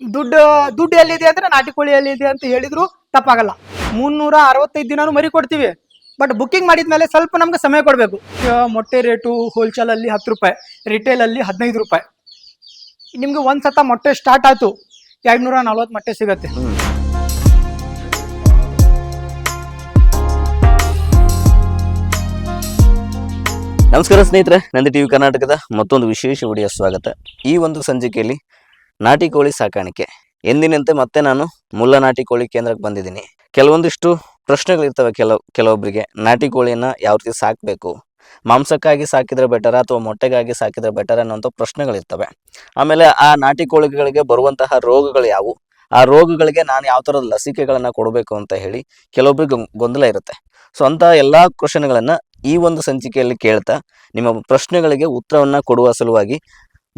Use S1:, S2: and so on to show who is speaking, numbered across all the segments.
S1: ದುಡ್ಡು ದುಡ್ಡು ಎಲ್ಲಿದೆ ಅಂದ್ರೆ ನಾಟಿ ಕೋಳಿ ಎಲ್ಲಿದೆ ಅಂತ ಹೇಳಿದ್ರು ತಪ್ಪಾಗಲ್ಲ. ಮುನ್ನೂರ ಅರವತ್ತೈದು ದಿನಾನು ಮರಿ ಕೊಡ್ತೀವಿ. ಬಟ್ ಬುಕ್ಕಿಂಗ್ ಮಾಡಿದ್ಮೇಲೆ ಸ್ವಲ್ಪ ನಮ್ಗೆ ಸಮಯ ಕೊಡಬೇಕು. ಮೊಟ್ಟೆ ರೇಟು ಹೋಲ್ಸೇಲ್ ಅಲ್ಲಿ ಹತ್ತು ರೂಪಾಯಿ ರಿಟೇಲ್ ಅಲ್ಲಿ ಹದಿನೈದು ರೂಪಾಯಿ. ನಿಮ್ಗೆ ಒಂದ್ ಸತ ಮೊಟ್ಟೆ ಸ್ಟಾರ್ಟ್ ಆಯ್ತು. ಎರಡ್ನೂರ ನಲ್ವತ್ತು ಮೊಟ್ಟೆ ಸಿಗತ್ತೆ.
S2: ನಮಸ್ಕಾರ ಸ್ನೇಹಿತರೆ, ನಂದಿ ಟಿವಿ ಕರ್ನಾಟಕದ ಮತ್ತೊಂದು ವಿಶೇಷ ವಿಡಿಯೋ ಸ್ವಾಗತ. ಈ ಒಂದು ಸಂಚಿಕೆಯಲ್ಲಿ ನಾಟಿ ಕೋಳಿ ಸಾಕಾಣಿಕೆ. ಎಂದಿನಂತೆ ಮತ್ತೆ ನಾನು ಮುಲ್ಲ ನಾಟಿ ಕೋಳಿ ಕೇಂದ್ರಕ್ಕೆ ಬಂದಿದ್ದೀನಿ. ಕೆಲವೊಂದಿಷ್ಟು ಪ್ರಶ್ನೆಗಳಿರ್ತವೆ ಕೆಲವು ಕೆಲವೊಬ್ಬರಿಗೆ ನಾಟಿ ಕೋಳಿಯನ್ನು ಯಾವ ರೀತಿ ಸಾಕಬೇಕು? ಮಾಂಸಕ್ಕಾಗಿ ಸಾಕಿದ್ರೆ ಬೆಟರ ಅಥವಾ ಮೊಟ್ಟೆಗಾಗಿ ಸಾಕಿದ್ರೆ ಬೆಟರ್ ಅನ್ನುವಂಥ ಪ್ರಶ್ನೆಗಳಿರ್ತವೆ ಆಮೇಲೆ ಆ ನಾಟಿ ಕೋಳಿಗಳಿಗೆ ಬರುವಂತಹ ರೋಗಗಳು ಯಾವುವು? ಆ ರೋಗಗಳಿಗೆ ನಾನು ಯಾವ ಥರದ ಲಸಿಕೆಗಳನ್ನು ಕೊಡಬೇಕು ಅಂತ ಹೇಳಿ ಕೆಲವೊಬ್ಬರಿಗೆ ಗೊಂದಲ- ಇರುತ್ತೆ. ಸೊ ಅಂತ ಎಲ್ಲ ಕ್ವಶನ್ಗಳನ್ನು ಈ ಒಂದು ಸಂಚಿಕೆಯಲ್ಲಿ ಕೇಳ್ತಾ ನಿಮ್ಮ ಪ್ರಶ್ನೆಗಳಿಗೆ ಉತ್ತರವನ್ನು ಕೊಡುವ ಸಲುವಾಗಿ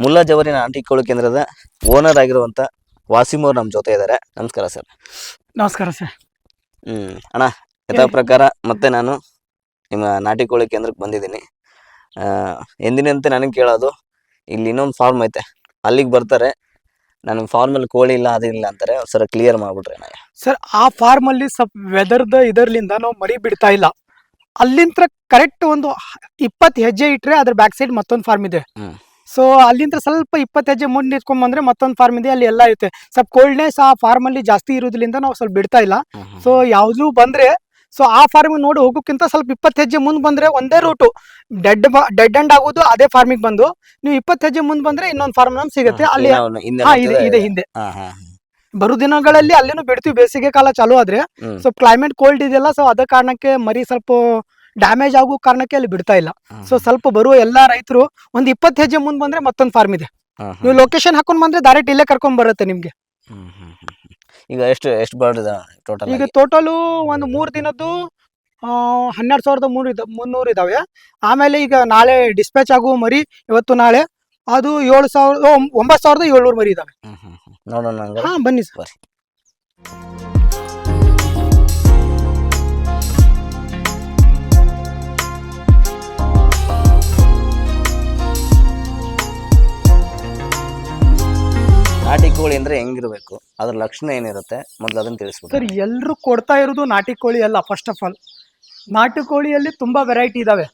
S2: ಮುಲ್ಲಾ ಜವರಿನ ನಾಟಿ ಕೋಳಿ ಕೇಂದ್ರದ ಓನರ್ ಆಗಿರುವಂತ ವಾಸಿಮ್ ಅವ್ರು ನಮ್ಮ ಜೊತೆ ಇದ್ದಾರೆ ನಮಸ್ಕಾರ ಸರ್.
S1: ನಮಸ್ಕಾರ ಸರ್.
S2: ಹ್ಮ್ ಅಣ್ಣ ಯಥಾ ಪ್ರಕಾರ ಮತ್ತೆ ನಾನು ನಿಮ್ಮ ನಾಟಿ ಕೋಳಿ ಕೇಂದ್ರಕ್ಕೆ ಬಂದಿದ್ದೀನಿ. ಎಂದಿನಂತೆ ನನಗೆ ಕೇಳೋದು ಇಲ್ಲಿ ಇನ್ನೊಂದು ಫಾರ್ಮ್ ಐತೆ. ಅಲ್ಲಿಗೆ ಬರ್ತಾರೆ. ನನಗೆ ಫಾರ್ಮಲ್ಲಿ ಕೋಳಿ ಇಲ್ಲ ಅದಿಲ್ಲ ಅಂತಾರೆ. ಸರ್ ಕ್ಲಿಯರ್ ಮಾಡ್ಬಿಟ್ರೆ ಅಣ್ಣ.
S1: ಸರ್ ಆ ಫಾರ್ಮ್ ಅಲ್ಲಿ ಸ್ವಲ್ಪ ವೆದರ್ದ ಇದರ್ಲಿಂದ ನಾವು ಮರಿ ಬಿಡ್ತಾ ಇಲ್ಲ. ಅಲ್ಲಿಂತ ಕರೆಕ್ಟ್ ಒಂದು ಇಪ್ಪತ್ತು ಹೆಜ್ಜೆ ಇಟ್ಟರೆ ಅದ್ರ ಬ್ಯಾಕ್ ಸೈಡ್ ಮತ್ತೊಂದು ಫಾರ್ಮ್ ಇದೆ. ಸೊ ಅಲ್ಲಿಂದ ಸ್ವಲ್ಪ ಇಪ್ಪತ್ತು ಹೆಜ್ಜೆ ಮುಂದೆ ನಿಂತ್ಕೊಂಡ್ ಬಂದ್ರೆ ಮತ್ತೊಂದು ಫಾರ್ಮ್ ಇದೆ ಅಲ್ಲಿ ಎಲ್ಲ ಇರುತ್ತೆ. ಸ್ವಲ್ಪ ಕೋಲ್ಡ್ನೆಸ್ ಆ ಫಾರ್ಮ್ ಅಲ್ಲಿ ಜಾಸ್ತಿ ಇರೋದ್ರಿಂದ ನಾವು ಸ್ವಲ್ಪ ಬಿಡ್ತಾ ಇಲ್ಲ. ಸೊ ಯಾವ್ದು ಬಂದ್ರೆ ಸೊ ಆ ಫಾರ್ಮ್ ನೋಡಿ ಹೋಗೋಕ್ಕಿಂತ ಸ್ವಲ್ಪ ಇಪ್ಪತ್ತು ಹೆಜ್ಜೆ ಮುಂದೆ ಬಂದ್ರೆ ಒಂದೇ ರೂಟು ಡೆಡ್ ಡೆಡ್ ಎಂಡ್ ಆಗೋದು ಅದೇ ಫಾರ್ಮಿಗೆ ಬಂದು. ನೀವು ಇಪ್ಪತ್ತು ಹೆಜ್ಜೆ ಮುಂದೆ ಬಂದ್ರೆ ಇನ್ನೊಂದು ಫಾರ್ಮ್ ನಮ್ಗೆ ಸಿಗುತ್ತೆ. ಅಲ್ಲಿ ಹಾ ಇದೆ ಇದೆ ಹಿಂದೆ. ಬರೋ ದಿನಗಳಲ್ಲಿ ಅಲ್ಲಿನೂ ಬಿಡ್ತೀವಿ ಬೇಸಿಗೆ ಕಾಲ ಚಾಲು ಆದ್ರೆ.
S2: ಸ್ವಲ್ಪ
S1: ಸೊ ಕ್ಲೈಮೇಟ್ ಕೋಲ್ಡ್ ಇದೆಯಲ್ಲ ಸೊ ಅದ ಕಾರಣಕ್ಕೆ ಮರಿ ಸ್ವಲ್ಪ ಡ್ಯಾಮೇಜ್ ಆಗೋ ಕಾರಣಕ್ಕೆ ಅಲ್ಲಿ ಬಿಡ್ತಾ ಇಲ್ಲ. ಸೊ ಸ್ವಲ್ಪ ಬರುವ ಎಲ್ಲಾ ರೈತರು ಒಂದ್ ಇಪ್ಪತ್ತು ಹೆಜ್ಜೆ ಮುಂದ್ ಬಂದ್ರೆ ಮತ್ತೊಂದು ಫಾರ್ಮ್ ಇದೆ. ನೀವು ಲೊಕೇಶನ್ ಹಾಕೊಂಡ್ ಬಂದ್ರೆ ಡೈರೆಕ್ಟ್ ಇಲ್ಲೇ ಕರ್ಕೊಂಡ್ ಬರುತ್ತೆ ನಿಮ್ಗೆ.
S2: ಈಗ ಎಷ್ಟು ಎಷ್ಟು ಬರ್ಡ್ ಟೋಟಲ್
S1: ಈಗ ಟೋಟಲು ಒಂದು ಮೂರು ದಿನದ್ದು ಹನ್ನೆರಡು ಸಾವಿರದ ಮೂರು ಇದ ಮುನ್ನೂರು ಇದಾವೆ. ಆಮೇಲೆ ಈಗ ನಾಳೆ ಡಿಸ್ಪ್ಯಾಚ್ ಆಗುವ ಮರಿ ಇವತ್ತು ನಾಳೆ ಅದು ಏಳು ಸಾವಿರದ ಒಂಬತ್ತು ಸಾವಿರದ ಏಳ್ನೂರು ಮರಿ ಇದಾವೆ.
S2: ನೋಡೋಣ.
S1: ಹಾ ಬನ್ನಿ ಸರ್.
S2: ನಾಟಿ ಕೋಳಿ ಅಂದ್ರೆ ಹೆಂಗಿರ್ಬೇಕು? ಅದ್ರ ಲಕ್ಷಣ ಏನಿರುತ್ತೆ? ಮೊದಲು ಅದನ್ನ ತಿಳಿಸ್ಬೇಕು
S1: ಸರ್ ಎಲ್ಲರೂ ಕೊಡ್ತಾ ಇರೋದು ನಾಟಿ ಕೋಳಿ ಅಲ್ಲ ಫಸ್ಟ್ ಆಫ್ ಆಲ್ ನಾಟಿ ಕೋಳಿಯಲ್ಲಿ ತುಂಬಾ ವೆರೈಟಿ ಇದಾವೆ.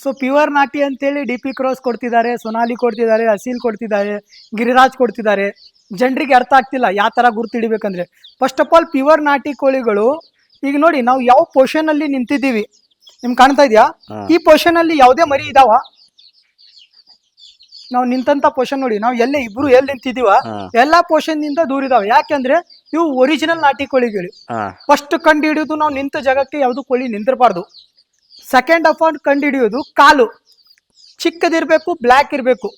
S1: ಸೊ ಪ್ಯೂರ್ ನಾಟಿ ಅಂತೇಳಿ ಡಿ ಪಿ ಕ್ರಾಸ್ ಕೊಡ್ತಿದ್ದಾರೆ ಸೊನಾಲಿ ಕೊಡ್ತಿದ್ದಾರೆ ಅಸೀಲ್ ಕೊಡ್ತಿದ್ದಾರೆ ಗಿರಿರಾಜ್ ಕೊಡ್ತಿದ್ದಾರೆ. ಜನರಿಗೆ ಅರ್ಥ ಆಗ್ತಿಲ್ಲ ಯಾವ ಥರ ಗುರ್ತಿಡಿಬೇಕಂದ್ರೆ ಫಸ್ಟ್ ಆಫ್ ಆಲ್ ಪ್ಯೂರ್ ನಾಟಿ ಕೋಳಿಗಳು ಈಗ ನೋಡಿ ನಾವು ಯಾವ ಪೊಸಿಷನ್ ಅಲ್ಲಿ ನಿಂತಿದ್ದೀವಿ? ನಿಮ್ಗೆ ಕಾಣ್ತಾ ಇದೆಯಾ? ಈ ಪೊಸಿಷನ್ ಅಲ್ಲಿ ಯಾವುದೇ ಮರಿ ಇದಾವ? ನಾವು ನಿಂತಂತ ಪೋಷನ್ ನೋಡಿ ನಾವು ಎಲ್ಲೇ ಇಬ್ರು ಎಲ್ಲಿ ನಿಂತಿದೀವ ಎಲ್ಲಾ ಪೋಷನ್ನಿಂದ ದೂರ ಇದಾವೆ. ಯಾಕೆಂದ್ರೆ ಇವು ಒರಿಜಿನಲ್ ನಾಟಿ ಕೋಳಿಗಳು. ಫಸ್ಟ್ ಕಂಡು ಹಿಡಿಯೋದು ನಾವು ನಿಂತ ಜಾಗಕ್ಕೆ ಯಾವ್ದು ಕೋಳಿ ನಿಂತಿರಬಾರ್ದು ಸೆಕೆಂಡ್ ಆಫ್ ಆಲ್ ಕಂಡು ಹಿಡಿಯೋದು ಕಾಲು. ಚಿಕ್ಕದಿರ್ಬೇಕು ಬ್ಲ್ಯಾಕ್ ಇರಬೇಕು.